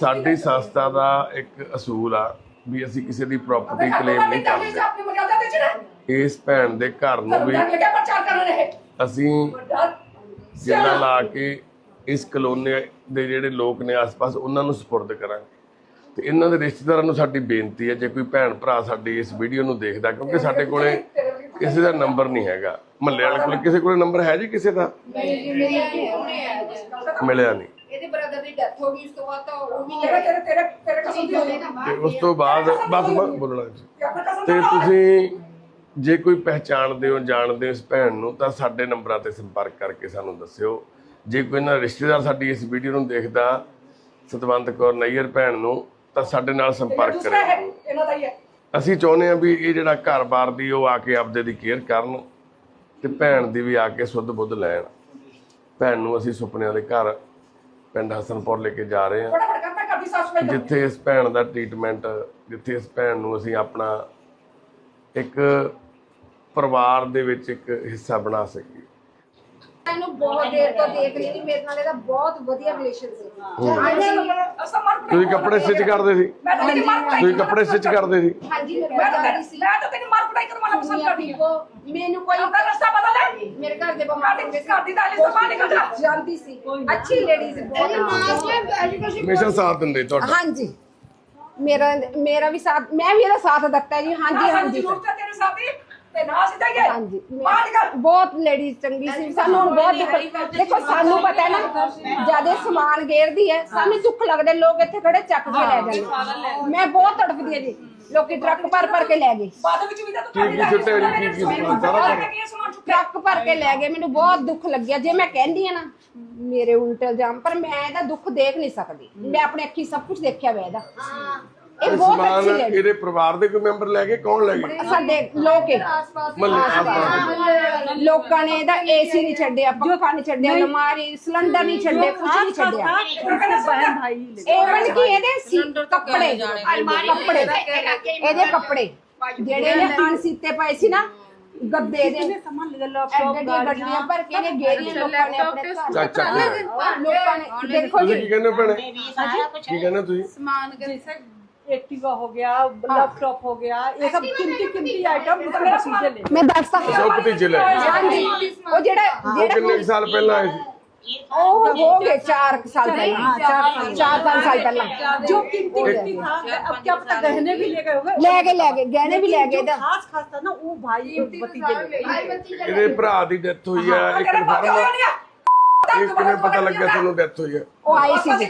ਸਾਡੀ ਸੰਸਥਾ ਦਾ ਇੱਕ ਅਸੂਲ ਆ ਵੀ ਅਸੀਂ ਕਿਸੇ ਦੀ ਪ੍ਰਾਪਰਟੀ ਕਲੇਮ ਨਹੀਂ ਕਰਦੇ। ਇਸ ਭੈਣ ਦੇ ਘਰ ਨੂੰ ਵੀ ਧਰਮ ਲੱਗਿਆ ਪ੍ਰਚਾਰ ਕਰਨ ਰਹੇ। ਅਸੀਂ ਜਿੰਨਾ ਲਾ ਕੇ ਇਸ ਕਲੋਨੀ ਦੇ ਜਿਹੜੇ ਲੋਕ ਨੇ ਆਸ-ਪਾਸ ਉਹਨਾਂ ਨੂੰ ਸਪੁਰਦ ਕਰਾਂਗੇ। ਤੇ ਇਹਨਾਂ ਦੇ ਰਿਸ਼ਤੇਦਾਰਾਂ ਨੂੰ ਸਾਡੀ ਬੇਨਤੀ ਹੈ ਜੇ ਕੋਈ ਭੈਣ ਭਰਾ ਸਾਡੀ ਇਸ ਵੀਡੀਓ ਨੂੰ ਦੇਖਦਾ ਕਿਉਂਕਿ ਸਾਡੇ ਕੋਲੇ ਕਿਸੇ ਦਾ ਨੰਬਰ ਨਹੀਂ ਹੈਗਾ। ਮਹੱਲੇ ਵਾਲੇ ਕੋਲੇ ਕਿਸੇ ਕੋਲੇ ਨੰਬਰ ਹੈ ਜੀ ਕਿਸੇ ਦਾ? ਮਿਲਿਆ ਨਹੀਂ। ਇਹਦੇ ਬ੍ਰਦਰ ਦੀ ਡੈਥ ਹੋ ਗਈ ਉਸ ਤੋਂ ਬਾਅਦ ਤਾਂ ਉਹ ਵੀ ਤੇਰੇ ਤੇਰੇ ਤੇਰੇ ਕਸਮ ਦੀ ਹੋਈ। ਤੇ ਉਸ ਤੋਂ ਬਾਅਦ ਬਸ ਬੋਲਣਾ ਤੇ ਤੁਸੀਂ ਜੇ ਕੋਈ ਪਹਿਚਾਣਦੇ ਹੋ ਜਾਣਦੇ ਹੋ ਇਸ ਭੈਣ ਨੂੰ ਤਾਂ ਸਾਡੇ ਨੰਬਰਾਂ ਤੇ ਸੰਪਰਕ ਕਰਕੇ ਸਾਨੂੰ ਦੱਸਿਓ। ਜੇ ਕੋਈ ਦਾ ਰਿਸ਼ਤੇਦਾਰ ਸਾਡੀ ਇਸ ਵੀਡੀਓ ਨੂੰ ਦੇਖਦਾ ਸਤਵੰਤ ਕੌਰ ਨਈਅਰ ਭੈਣ ਨੂੰ ਤਾਂ ਸਾਡੇ ਨਾਲ ਸੰਪਰਕ ਕਰਿਓ। ਇਹਨਾਂ ਦਾ ਹੀ ਹੈ। ਅਸੀਂ ਚਾਹੁੰਦੇ ਹਾਂ ਵੀ ਇਹ ਜਿਹੜਾ ਘਰ-ਬਾਰ ਦੀ ਉਹ ਆ ਕੇ ਆਪਦੇ ਦੀ ਕੇਅਰ ਕਰਨ ਤੇ ਭੈਣ ਦੀ ਵੀ ਆ ਕੇ ਸੁੱਧ ਬੁੱਧ ਲੈਣ। ਭੈਣ ਨੂੰ ਅਸੀਂ ਸੁਪਨਿਆਂ ਦੇ ਘਰ ਪਿੰਡ ਹਸਨਪੁਰ ਲੈ ਕੇ ਜਾ ਰਹੇ ਸਫ਼ਾਈ ਜਿੱਥੇ ਇਸ ਭੈਣ ਦਾ ਟ੍ਰੀਟਮੈਂਟ ਜਿੱਥੇ ਇਸ ਭੈਣ ਨੂੰ ਅਸੀਂ ਆਪਣਾ ਇੱਕ ਪਰਿਵਾਰ ਦੇ ਵਿੱਚ ਇੱਕ ਹਿੱਸਾ ਬਣਾ ਸਕੀਏ ਇਹਨੂੰ ਬਹੁਤ ਦੇਰ ਤੋਂ ਦੇਖ ਰਹੀ ਸੀ ਮੇਰੇ ਨਾਲ ਇਹਦਾ ਬਹੁਤ ਵਧੀਆ ਰਿਲੇਸ਼ਨ ਸੀ। ਅਸਮਾਨ ਤੁਸੀਂ ਕੱਪੜੇ ਸਟਿਚ ਕਰਦੇ ਸੀ। ਤੁਸੀਂ ਕੱਪੜੇ ਸਟਿਚ ਕਰਦੇ ਸੀ। ਹਾਂਜੀ ਮੈਂ ਰਹੀ ਸੀ। ਮੈਂ ਤਾਂ ਤੇਰੀ ਮਾਰ ਕੁਟਾਈ ਕਰਵਾਉਣਾ ਪਸੰਦ ਕਰਦੀ ਹਾਂ ਮੈਨੂੰ ਕੋਈ ਆਪਣਾ ਰਸਤਾ ਬਦਲ ਲੈ। ਮੇਰੇ ਘਰ ਦੇ ਬਿਮਾਰ ਗਏ ਘਰ ਦੀ ਦਾਲੀ ਤੋਂ ਬਾਹਰ ਨਿਕਲ ਜਾ ਜਾਂਦੀ ਸੀ। ਅੱਛੀ ਲੇਡੀ ਸੀ ਬਹੁਤ ਹਮੇਸ਼ਾ ਸਾਥ ਦਿੰਦੇ ਤੁਹਾਡਾ। ਹਾਂਜੀ। ਮੇਰਾ ਮੇਰਾ ਵੀ ਸਾਥ ਮੈਂ ਵੀ ਇਹਦਾ ਸਾਥ ਦਿੱਤਾ ਜੀ। ਹਾਂਜੀ ਹਾਂਜੀ। ਜ਼ਰੂਰਤ ਹੈ ਤੇਰੇ ਸਾਥੀ ਤੇ ਨਾ ਸਿੱਧਾ ਹਾਂਜੀ। ਬਹੁਤ ਲੇਡੀ ਚੰਗੀ ਸੀ। ਸਾਨੂੰ ਹੁਣ ਬਹੁਤ ਦੁੱਖ ਸਾਨੂੰ ਪਤਾ ਹੈ ਨਾ ਜਿਆਦੇ ਸਮਾਨ ਗੇਰਦੀ ਹੈ। ਸਾਨੂੰ ਦੁੱਖ ਲੱਗਦਾ ਲੋਕ ਇੱਥੇ ਖੜੇ ਚੱਕ ਕੇ ਲੈ ਜਾਂਦੇ। ਮੈਂ ਬਹੁਤ ਤੜਫਦੀ ਹਾਂ ਜੀ। ਲੋਕੀ ਟਰੱਕ ਭਰ ਭਰ ਕੇ ਲੈ ਗਏ। ਬਾਅਦ ਵਿੱਚ ਵੀ ਤਾਂ ਟਰੱਕ ਭਰ ਕੇ ਲੈ ਗਏ। ਮੈਨੂੰ ਬਹੁਤ ਦੁੱਖ ਲੱਗਿਆ। ਜੇ ਮੈਂ ਕਹਿੰਦੀ ਆ ਨਾ ਮੇਰੇ ਉਲਟ ਇਲਜ਼ਾਮ ਪਰ ਮੈਂ ਇਹਦਾ ਦੁੱਖ ਦੇਖ ਨਹੀਂ ਸਕਦੀ। ਮੈਂ ਆਪਣੇ ਅੱਖੀ ਸਭ ਕੁਝ ਦੇਖਿਆ ਹੋਇਆ ਇਹਦਾ। ਇਹ ਇਹ ਬਹੁਤ ਸਮਾਨ ਅੱਛੀ ਲੇਡੀ ਇਹਦੇ ਪਰਿਵਾਰ ਦੇ ਕੋਈ ਮੈਂਬਰ ਲੈ ਕੇ ਕੌਣ ਲੈ ਗਏ ਸਾਡੇ ਲੋਕ ਇਹ ਮੱਲੇ ਆਪਾਂ ਲੋਕਾਂ। ਨੇ ਇਹਦਾ ਏਸੀ ਨਹੀਂ ਛੱਡਿਆ ਪੱਖਾ ਨਹੀਂ ਛੱਡਿਆ ਅਲਮਾਰੀ ਸਿਲੰਡਰ ਨਹੀਂ ਛੱਡੇ ਕੁਝ ਨਹੀਂ ਛੱਡਿਆ। ਏਵਨ ਕਿ ਇਹਦੇ ਸੀ ਕੱਪੜੇ। ਕੱਪੜੇ ਇਹਦੇ ਕੱਪੜੇ। ਜਿਹੜੇ ਨੇ ਅਣਸੀਤੇ ਪਏ ਸੀ ਨਾ ਗੱਦੇ ਦੇ। ਐਡੇ ਗੱਡੀਆਂ ਭਰ ਕੇ ਨੇ ਗੇਰੀਆਂ ਲੋਕਾਂ ਨੇ ਆਪਣੇ ਘਰ ਚੱਕ ਚੱਕ ਲੋਕਾਂ ਨੇ ਦੇਖੋ ਤੁਸੀਂ ਜੀ ਕੀ ਕਹਿੰਦੇ ਹੋ ਭੈਣੇ? ਕੀ ਕਹਿੰਦੇ ਹੋ ਤੁਸੀਂ? जैसे एक्टिवा हो गया लैपटॉप हो गया ये सब कीमती कीमती आइटम मतलब चीजें ले ਮੈਂ ਦੱਸ ਸਕਦੀ ਸੌ ਭਤੀਜੇ ਲੈ ਗਏ ਹਾਂਜੀ ਉਹ ਜਿਹੜਾ ਉਹ ਜਿਹੜਾ ਕਿੰਨੇ ਕੁ ਸਾਲ ਪਹਿਲਾਂ ਆਏ ਸੀ ਉਹ ਹੋ ਗਏ 4 ਸਾਲ ਪਹਿਲਾਂ 4 5 ਸਾਲ ਪਹਿਲਾਂ जो कीमती कीमती था अब क्या पता गहने भी ले गए होंगे ਲੈ ਕੇ ਲੈ ਗਏ ਗਹਿਣੇ ਵੀ ਲੈ ਗਏ जो ਇਹਦਾ खास खास था ना वो भाई भतीजे ले गए ਇਹਦੇ ਭਰਾ ਦੀ ਡੈਥ ਹੋਈ ਆ ਇੱਕ ਕਨਫਰਮ ਇਹ ਕਿਵੇਂ ਪਤਾ ਲੱਗਿਆ ਤੁਹਾਨੂੰ ਡੈਥ ਹੋਈ ਆ ਉਹ ਆਈ ਸੀ ਜੀ।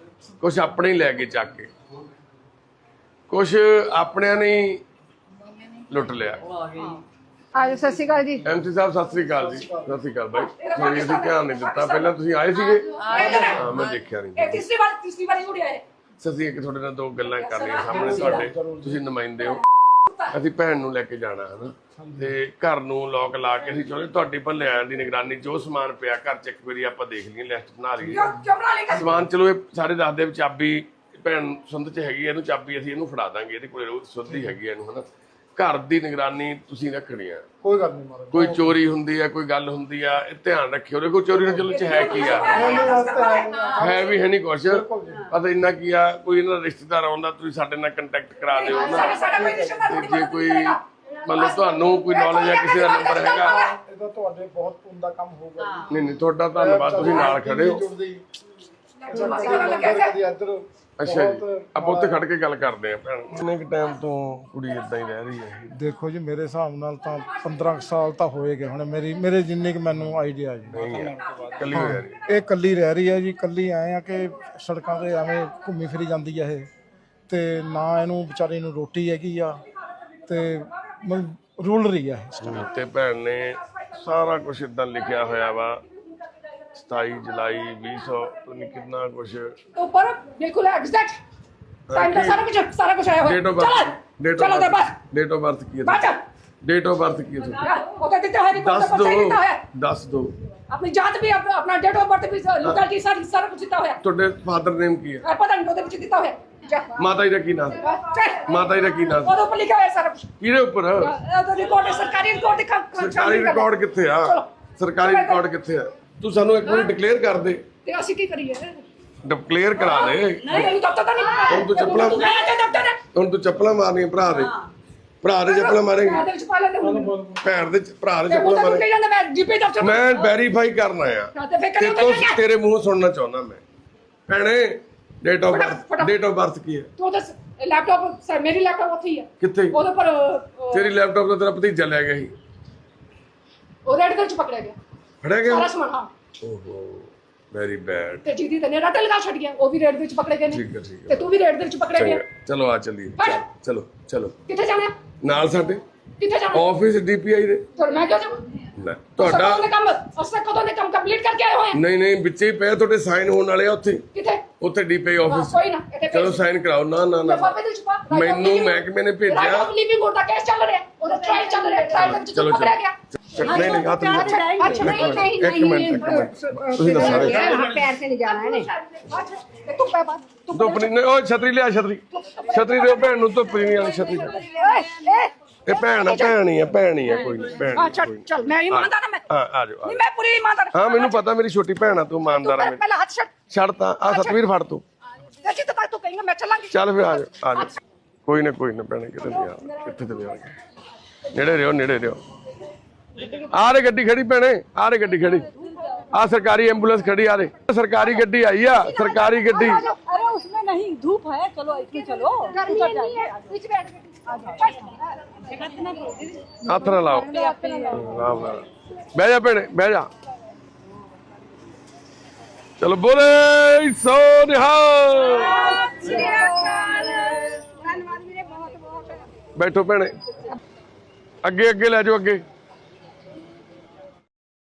ਕੁਝ ਆਪਣੇ ਹੀ ਲੈ ਕੇ ਚੱਕ ਕੇ। ਕੁਝ ਆਪਣਿਆਂ ਨੇ ਹੀ ਲੁੱਟ ਲਿਆ। ਆਜੋ ਸਤਿ ਸ਼੍ਰੀ ਅਕਾਲ ਜੀ। ਐਮਸੀ ਸਾਹਿਬ ਸਤਿ ਸ੍ਰੀ ਅਕਾਲ ਜੀ। ਸਤਿ ਸ੍ਰੀ ਅਕਾਲ ਬਾਈ। ਸੋਰੀ ਅਸੀਂ ਧਿਆਨ ਨਹੀਂ ਦਿੱਤਾ। ਪਹਿਲਾਂ ਤੁਸੀਂ ਆਏ ਸੀਗੇ? ਹਾਂ ਮੈਂ ਦੇਖਿਆ ਨਹੀਂ। ਇਹ ਤੀਸਰੀ ਵਾਰ ਤੀਸਰੀ ਵਾਰੀ ਜੁੜਿਆ ਹੈ ਅਸੀਂ ਇੱਕ ਤੁਹਾਡੇ ਨਾਲ ਦੋ ਗੱਲਾਂ ਕਰਨੀਆਂ ਸਾਹਮਣੇ ਤੁਹਾਡੇ। ਤੁਸੀਂ ਨੁਮਾਇੰਦੇ ਹੋ। ਅਸੀਂ ਭੈਣ ਨੂੰ ਲੈ ਕੇ ਜਾਣਾ ਹੈ ਨਾ ਤੇ ਘਰ ਨੂੰ ਲੋਕ ਲਾ ਕੇ ਅਸੀਂ ਚਾਹੁੰਦੇ ਤੁਹਾਡੀ ਭੱਲਿਆਂ ਦੀ ਨਿਗਰਾਨੀ ਜੋ ਸਮਾਨ ਪਿਆ ਘਰ ਚ ਇੱਕ ਵਾਰੀ ਆਪਾਂ ਦੇਖ ਲਈਏ ਲਿਸਟ ਬਣਾ ਲਈਏ। ਸਮਾਨ ਚਲੋ ਇਹ ਸਾਰੇ ਦੱਸਦੇ ਵੀ ਚਾਬੀ ਭੈਣ ਸੁੰਦ ਚ ਹੈਗੀ ਇਹਨੂੰ ਚਾਬੀ ਅਸੀਂ ਇਹਨੂੰ ਫੜਾ ਦਾਂਗੇ ਇਹਦੇ ਕੋਲੇ ਰੋਜ਼ ਸੁੱਧ ਹੈਗੀ ਇਹਨੂੰ ਹਨਾ? ਘਰ ਦੀ ਨਿਗਰਾਨੀ ਤੁਸੀਂ ਰੱਖਣੀ ਆ। ਕੋਈ ਗੱਲ ਨਹੀਂ ਮਾਰਾ ਕੋਈ ਚੋਰੀ ਹੁੰਦੀ ਆ ਕੋਈ ਗੱਲ ਹੁੰਦੀ ਆ ਇਹ ਧਿਆਨ ਰੱਖਿਓ। ਦੇਖੋ ਚੋਰੀ ਨਾਲ ਚਲੋ ਚ ਹੈ ਕੀ ਆ? ਹੈ ਵੀ ਹੈ ਨਹੀਂ ਕੁਛ। ਪਤਾ ਇੰਨਾ ਕੀ ਆ ਕੋਈ ਇਹਨਾਂ ਦਾ ਰਿਸ਼ਤੇਦਾਰ ਆਉਂਦਾ ਤੁਸੀਂ ਸਾਡੇ ਨਾਲ ਕੰਟੈਕਟ ਕਰਾ ਦਿਓ ਨਾ ਸਾਡਾ ਸਾਡਾ ਜੇ ਕੋਈ ਮੰਨ ਲਓ ਤੁਹਾਨੂੰ ਕੋਈ ਨੌਲੇਜ ਆ ਕਿਸੇ ਦਾ ਨੰਬਰ ਹੈਗਾ। ਇਹਦਾ ਤੁਹਾਡੇ ਬਹੁਤ ਪੁੰਨ ਦਾ ਕੰਮ ਹੋਊਗਾ ਨਹੀਂ ਨਹੀਂ ਤੁਹਾਡਾ ਧੰਨਵਾਦ ਤੁਸੀਂ ਨਾਲ ਖੜੇ ਹੋ। ਹੀ। ਅੱਛਾ ਜੀ ਆਪਾਂ ਉੱਥੇ ਖੜ ਕੇ ਗੱਲ ਕਰਦੇ ਆਂ ਭੈਣ। ਕਿੰਨੇ ਕੁ ਟਾਈਮ ਤੋਂ ਕੁੜੀ ਇਦਾਂ ਹੀ ਰਹਿ ਰਹੀ ਹੈ? ਦੇਖੋ ਜੀ ਮੇਰੇ ਹਿਸਾਬ ਨਾਲ ਤਾਂ 15 ਕੁ ਸਾਲ ਤਾਂ ਹੋਏ ਗਏ ਹੁਣ। ਮੇਰੀ ਮੇਰੇ ਜਿੰਨੇ ਕਿ ਮੈਨੂੰ ਆਈਡੀਆ ਜੀ। ਹੈ ਕੱਲੀ ਹੋ ਰਹੀ ਹੈ। ਇਹ ਕੱਲੀ ਰਹਿ ਰਹੀ ਹੈ ਜੀ। ਕੱਲੀ ਆਏ ਆ ਕਿ ਸੜਕਾਂ ਤੇ ਐਵੇਂ ਘੁੰਮੀ ਫਿਰੀ ਜਾਂਦੀ ਹੈ ਇਹ। ਤੇ ਨਾ ਇਹਨੂੰ ਵਿਚਾਰੀ ਨੂੰ ਰੋਟੀ ਹੈਗੀ ਆ ਤੇ ਮਤਲਬ ਰੁਲ ਰਹੀ ਹੈ ਇਹ। ਤੇ ਭੈਣ ਨੇ ਸਾਰਾ ਕੁਝ ਇਦਾਂ ਲਿਖਿਆ ਹੋਇਆ ਵਾ 27 ਜੁਲਾਈ 2000 ਪਤਾ ਨਹੀਂ ਕਿੰਨਾ ਕੁਝ तो ऊपर बिल्कुल एग्जैक्ट टाइम का सारा कुछ सारा कुछ आया हुआ ਡੇਟ है ਆਫ चलो ਬਰਥ ਡੇਟ चलो ਆਫ दे बस ਡੇਟ ਆਫ ਬਰਥ ਕੀ ਹੈ बात ਡੇਟ ਆਫ ਬਰਥ ਕੀ ਹੈ ਤੁਹਾਡੀ? वो तो देते हैं रिकॉर्ड ਦੱਸ पर सही देता है ਦੋ ਦੱਸ ਦੋ अपनी जात भी अप- अपना डेट ऑफ बर्थ भी लोकल की सारी सारा कुछ देता है ਤੁਹਾਡੇ ਫਾਦਰ ਨੇਮ ਕੀ ਹੈ पता नहीं ਉਹਦੇ ਵਿੱਚ ਦਿੱਤਾ ਹੋਇਆ ਜਾ ਮਾਤਾ ਜੀ ਦਾ ਕੀ ਨਾਮ? ਮਾਤਾ ਜੀ ਦਾ ਕੀ ਨਾਮ? ਉਹਦੇ ਉੱਪਰ ਲਿਖਿਆ ਹੋਇਆ ਸਾਰਾ ਕੁਝ ਕਿਹਦੇ ਉੱਪਰ? ਉਹਦਾ ਰਿਕਾਰਡ ਸਰਕਾਰੀ ਰਿਕਾਰਡ ਦਿਖਾ ਸਰਕਾਰੀ ਰਿਕਾਰਡ ਕਿੱਥੇ ਆ। ਸਰਕਾਰੀ ਰਿਕਾਰਡ ਕਿੱਥੇ ਆ? ਤੂੰ ਸਾਨੂੰ ਇੱਕ ਵਾਰੀ ਡਿਕਲੇਅਰ ਕਰ ਦੇ। ਤੇ ਅਸੀਂ ਕੀ ਕਰੀਏ? ਡਿਕਲੇਅਰ ਕਰਾ ਦੇ। ਨਹੀਂ ਦਫਤਰ ਦਾ ਨਹੀਂ ਪਤਾ ਹੁਣ ਤੂੰ ਚੱਪਲਾਂ- ਹੁਣ ਤੂੰ ਚੱਪਲਾਂ ਮਾਰਨੀਆਂ ਭਰਾ ਦੇ। ਭਰਾ ਦੇ ਚੱਪਲਾਂ ਮਾਰੇਂਗੇ। ਹੁਣ। ਭੈਣ ਦੇ ਚ- ਭਰਾ ਦੇ ਚੱਪਲਾਂ ਤਾਂ ਮਾਰੇ ਕਹੀ ਜਾਂਦਾ ਮੈਂ ਜੀਪੀ ਦਫਤਰ ਮੈਂ ਵੈਰੀਫਾਈ ਕਰਨਾ ਆ ਤਾਂ ਤੇਰੇ ਮੂੰਹ ਸੁਣਨਾ ਚਾਹੁੰਦਾ ਮੈਂ। ਭੈਣੇ date of birth. Date of birth ਕੀ ਹੈ ਤੂੰ ਉਹਦਾ ਲੈਪਟਾਪ ਸਰ ਮੇਰੀ ਲੈਪਟਾਪ ਉੱਥੇ ਹੀ ਹੈ ਕਿੱਥੇ ਉਹਦੇ ਪਰ ਤੇਰੀ ਲੈਪਟਾਪ ਦਾ ਤੇਰਾ ਭਤੀਜਾ ਲੈ ਗਿਆ ਸੀ ਉਹ ਰੈਡ ਦੇ ਵਿੱਚ ਪਕੜਿਆ ਗਿਆ ਫੜਿਆ ਸਾਰਾ ਗਿਆ ਸਮਾਨ ਹਾਂ ਓਹੋ ਵੈਰੀ ਬੈਡ ਤੇ ਜਿਹਦੀ ਤੇ ਨੇ ਰਟਲ ਲਗਾ ਛੱਡ ਗਿਆ ਉਹ ਵੀ ਰੇਡ ਦੇ ਵਿੱਚ ਪਕੜੇ ਗਏ ਨੇ ਠੀਕ ਹੈ ਠੀਕ ਤੇ ਹੈ ਤੂੰ ਵੀ ਰੇਡ ਦੇ ਵਿੱਚ ਪਕੜਿਆ ਗਿਆ ਚਲੋ ਆ ਚੱਲੀਏ ਚੱਲ, ਚਲੋ ਕਿੱਥੇ ਜਾਣਾ? ਨਾਲ ਸਾਡੇ ਕਿੱਥੇ ਜਾਣਾ? ਆਫਿਸ ਡੀਪੀਆਈ ਦੇ ਚਲ ਮੈਂ ਕਿਉਂ ਜਾਵਾਂ ਤੁਹਾਡਾ ਕੰਮ ਅਸਾਂ ਕਦੋਂ ਨੇ ਕੰਮ ਕੰਪਲੀਟ ਕਰਕੇ ਆਏ ਹੋਏ ਨਹੀਂ ਨਹੀਂ ਵਿੱਚੇ ਹੀ ਪਿਆ ਤੁਹਾਡੇ ਸਾਈਨ ਹੋਣ ਵਾਲੇ ਆ ਉੱਥੇ ਕਿੱਥੇ ਉੱਥੇ ਹਾਂ, ਆਫਿਸ ਕੋਈ ਨਾ ਇੱਥੇ ਚਲੋ ਸਾਈਨ ਕਰਾਓ। ਨਾ ਨਾ ਨਾ। ਲਫਾਫੇ ਦੇ ਮੈਨੂੰ ਮਹਿਕਮੇ ਨੇ ਭੇਜਿਆ। ਰਾਈਟ ਆਫ ਲਿਵਿੰਗ ਦਾ ਕੇਸ ਚੱਲ ਰਿਹਾ। ਉਹਦਾ ਟ੍ਰਾਇਲ ਚੱਲ ਰਿਹਾ। ਟ੍ਰਾਇਲ ਦੇ ਵਿੱਚ ਚਲੋ, ਤੂੰ ਪਕੜਿਆ ਚਲੋ। ਗਿਆ। ਚੱਕ ਨਹੀਂ ਨਹੀਂ ਹੱਥ ਨਹੀਂ ਇੱਕ ਮਿੰਟ ਇੱਕ ਮਿੰਟ ਤੁਸੀਂ ਦੱਸੋ। ਪੈਰ ਤੇ ਨਹੀਂ ਜਾਣਾ ਇਹਨੇ। ਤੇ ਤੂੰ ਪੈ ਬਾਤ ਤੂੰ ਧੁੱਪ ਨਹੀਂ ਨਹੀਂ, ਓਏ ਛਤਰੀ ਲਿਆ ਛਤਰੀ। ਛਤਰੀ ਦਿਓ ਭੈਣ ਨੂੰ ਧੁੱਪ ਨਹੀਂ ਆਣੀ ਛਤਰੀ। ਓਏ ਏ ਇਹ ਭੈਣ ਆ ਭੈਣ ਹੀ ਆ ਭੈਣ ਹੀ ਆ ਕੋਈ ਭੈਣ ਆ ਚੱਲ ਚੱਲ ਮੈਂ ਇਮਾਨਦਾਰ ਆ ਮੈਂ ਹਾਂ ਆ ਜਾਓ ਨਹੀਂ ਮੈਂ ਪੂਰੀ ਇਮਾਨਦਾਰ ਹਾਂ ਮੈਨੂੰ ਪਤਾ ਮੇਰੀ ਛੋਟੀ ਭੈਣ ਆ ਤੂੰ ਇਮਾਨਦਾਰ ਆ ਪਹਿਲਾਂ ਹੱਥ ਛੱਡ। ਛੱਡ ਤਾਂ ਆ ਸਤਵੀਰ ਫੜ ਤੂੰ। ਜੀ ਤੱਕ ਤੂੰ ਕਹੇਂਗਾ ਮੈਂ ਚੱਲਾਂਗੀ। ਚੱਲ ਫਿਰ ਆ ਜਾਓ ਆ ਜਾਓ ਕੋਈ ਨਾ ਕੋਈ ਨਾ ਭੈਣੇ ਕਿਤੇ ਨਹੀਂ ਆ ਕਿੱਥੇ ਤੇ ਆ। ਨੇੜੇ ਰਿਓ ਨੇੜੇ ਰਿਓ। ਆ ਰੇ ਗੱਡੀ ਖੜੀ ਭੈਣੇ ਆ ਰੇ ਗੱਡੀ ਖੜੀ। ਆ ਸਰਕਾਰੀ ਐਂਬੂਲੈਂਸ ਖੜੀ ਆ ਰੇ। ਸਰਕਾਰੀ ਗੱਡੀ ਆਈ ਆ ਸਰਕਾਰੀ ਗੱਡੀ। ਅਰੇ ਉਸमें ਨਹੀਂ ਧੂਪ ਹੈ ਚਲੋ ਇੱਥੇ ਚਲੋ। ਗਰਮੀ ਨਹੀਂ ਹੈ ਵਿੱਚ ਬੈਠ ਕੇ। ਹੱਥ ਨਾ ਲਾਓ। ਆਰਾਮ ਨਾਲ ਬਹਿ ਜਾ ਭੈਣੇ, ਬਹਿ ਜਾ। ਚਲੋ ਬੋਲੇ, ਸੋ ਨਿਹਾਲ। ਬੈਠੋ ਭੈਣੇ, ਅੱਗੇ ਅੱਗੇ ਲੈ ਜਾਓ ਅੱਗੇ।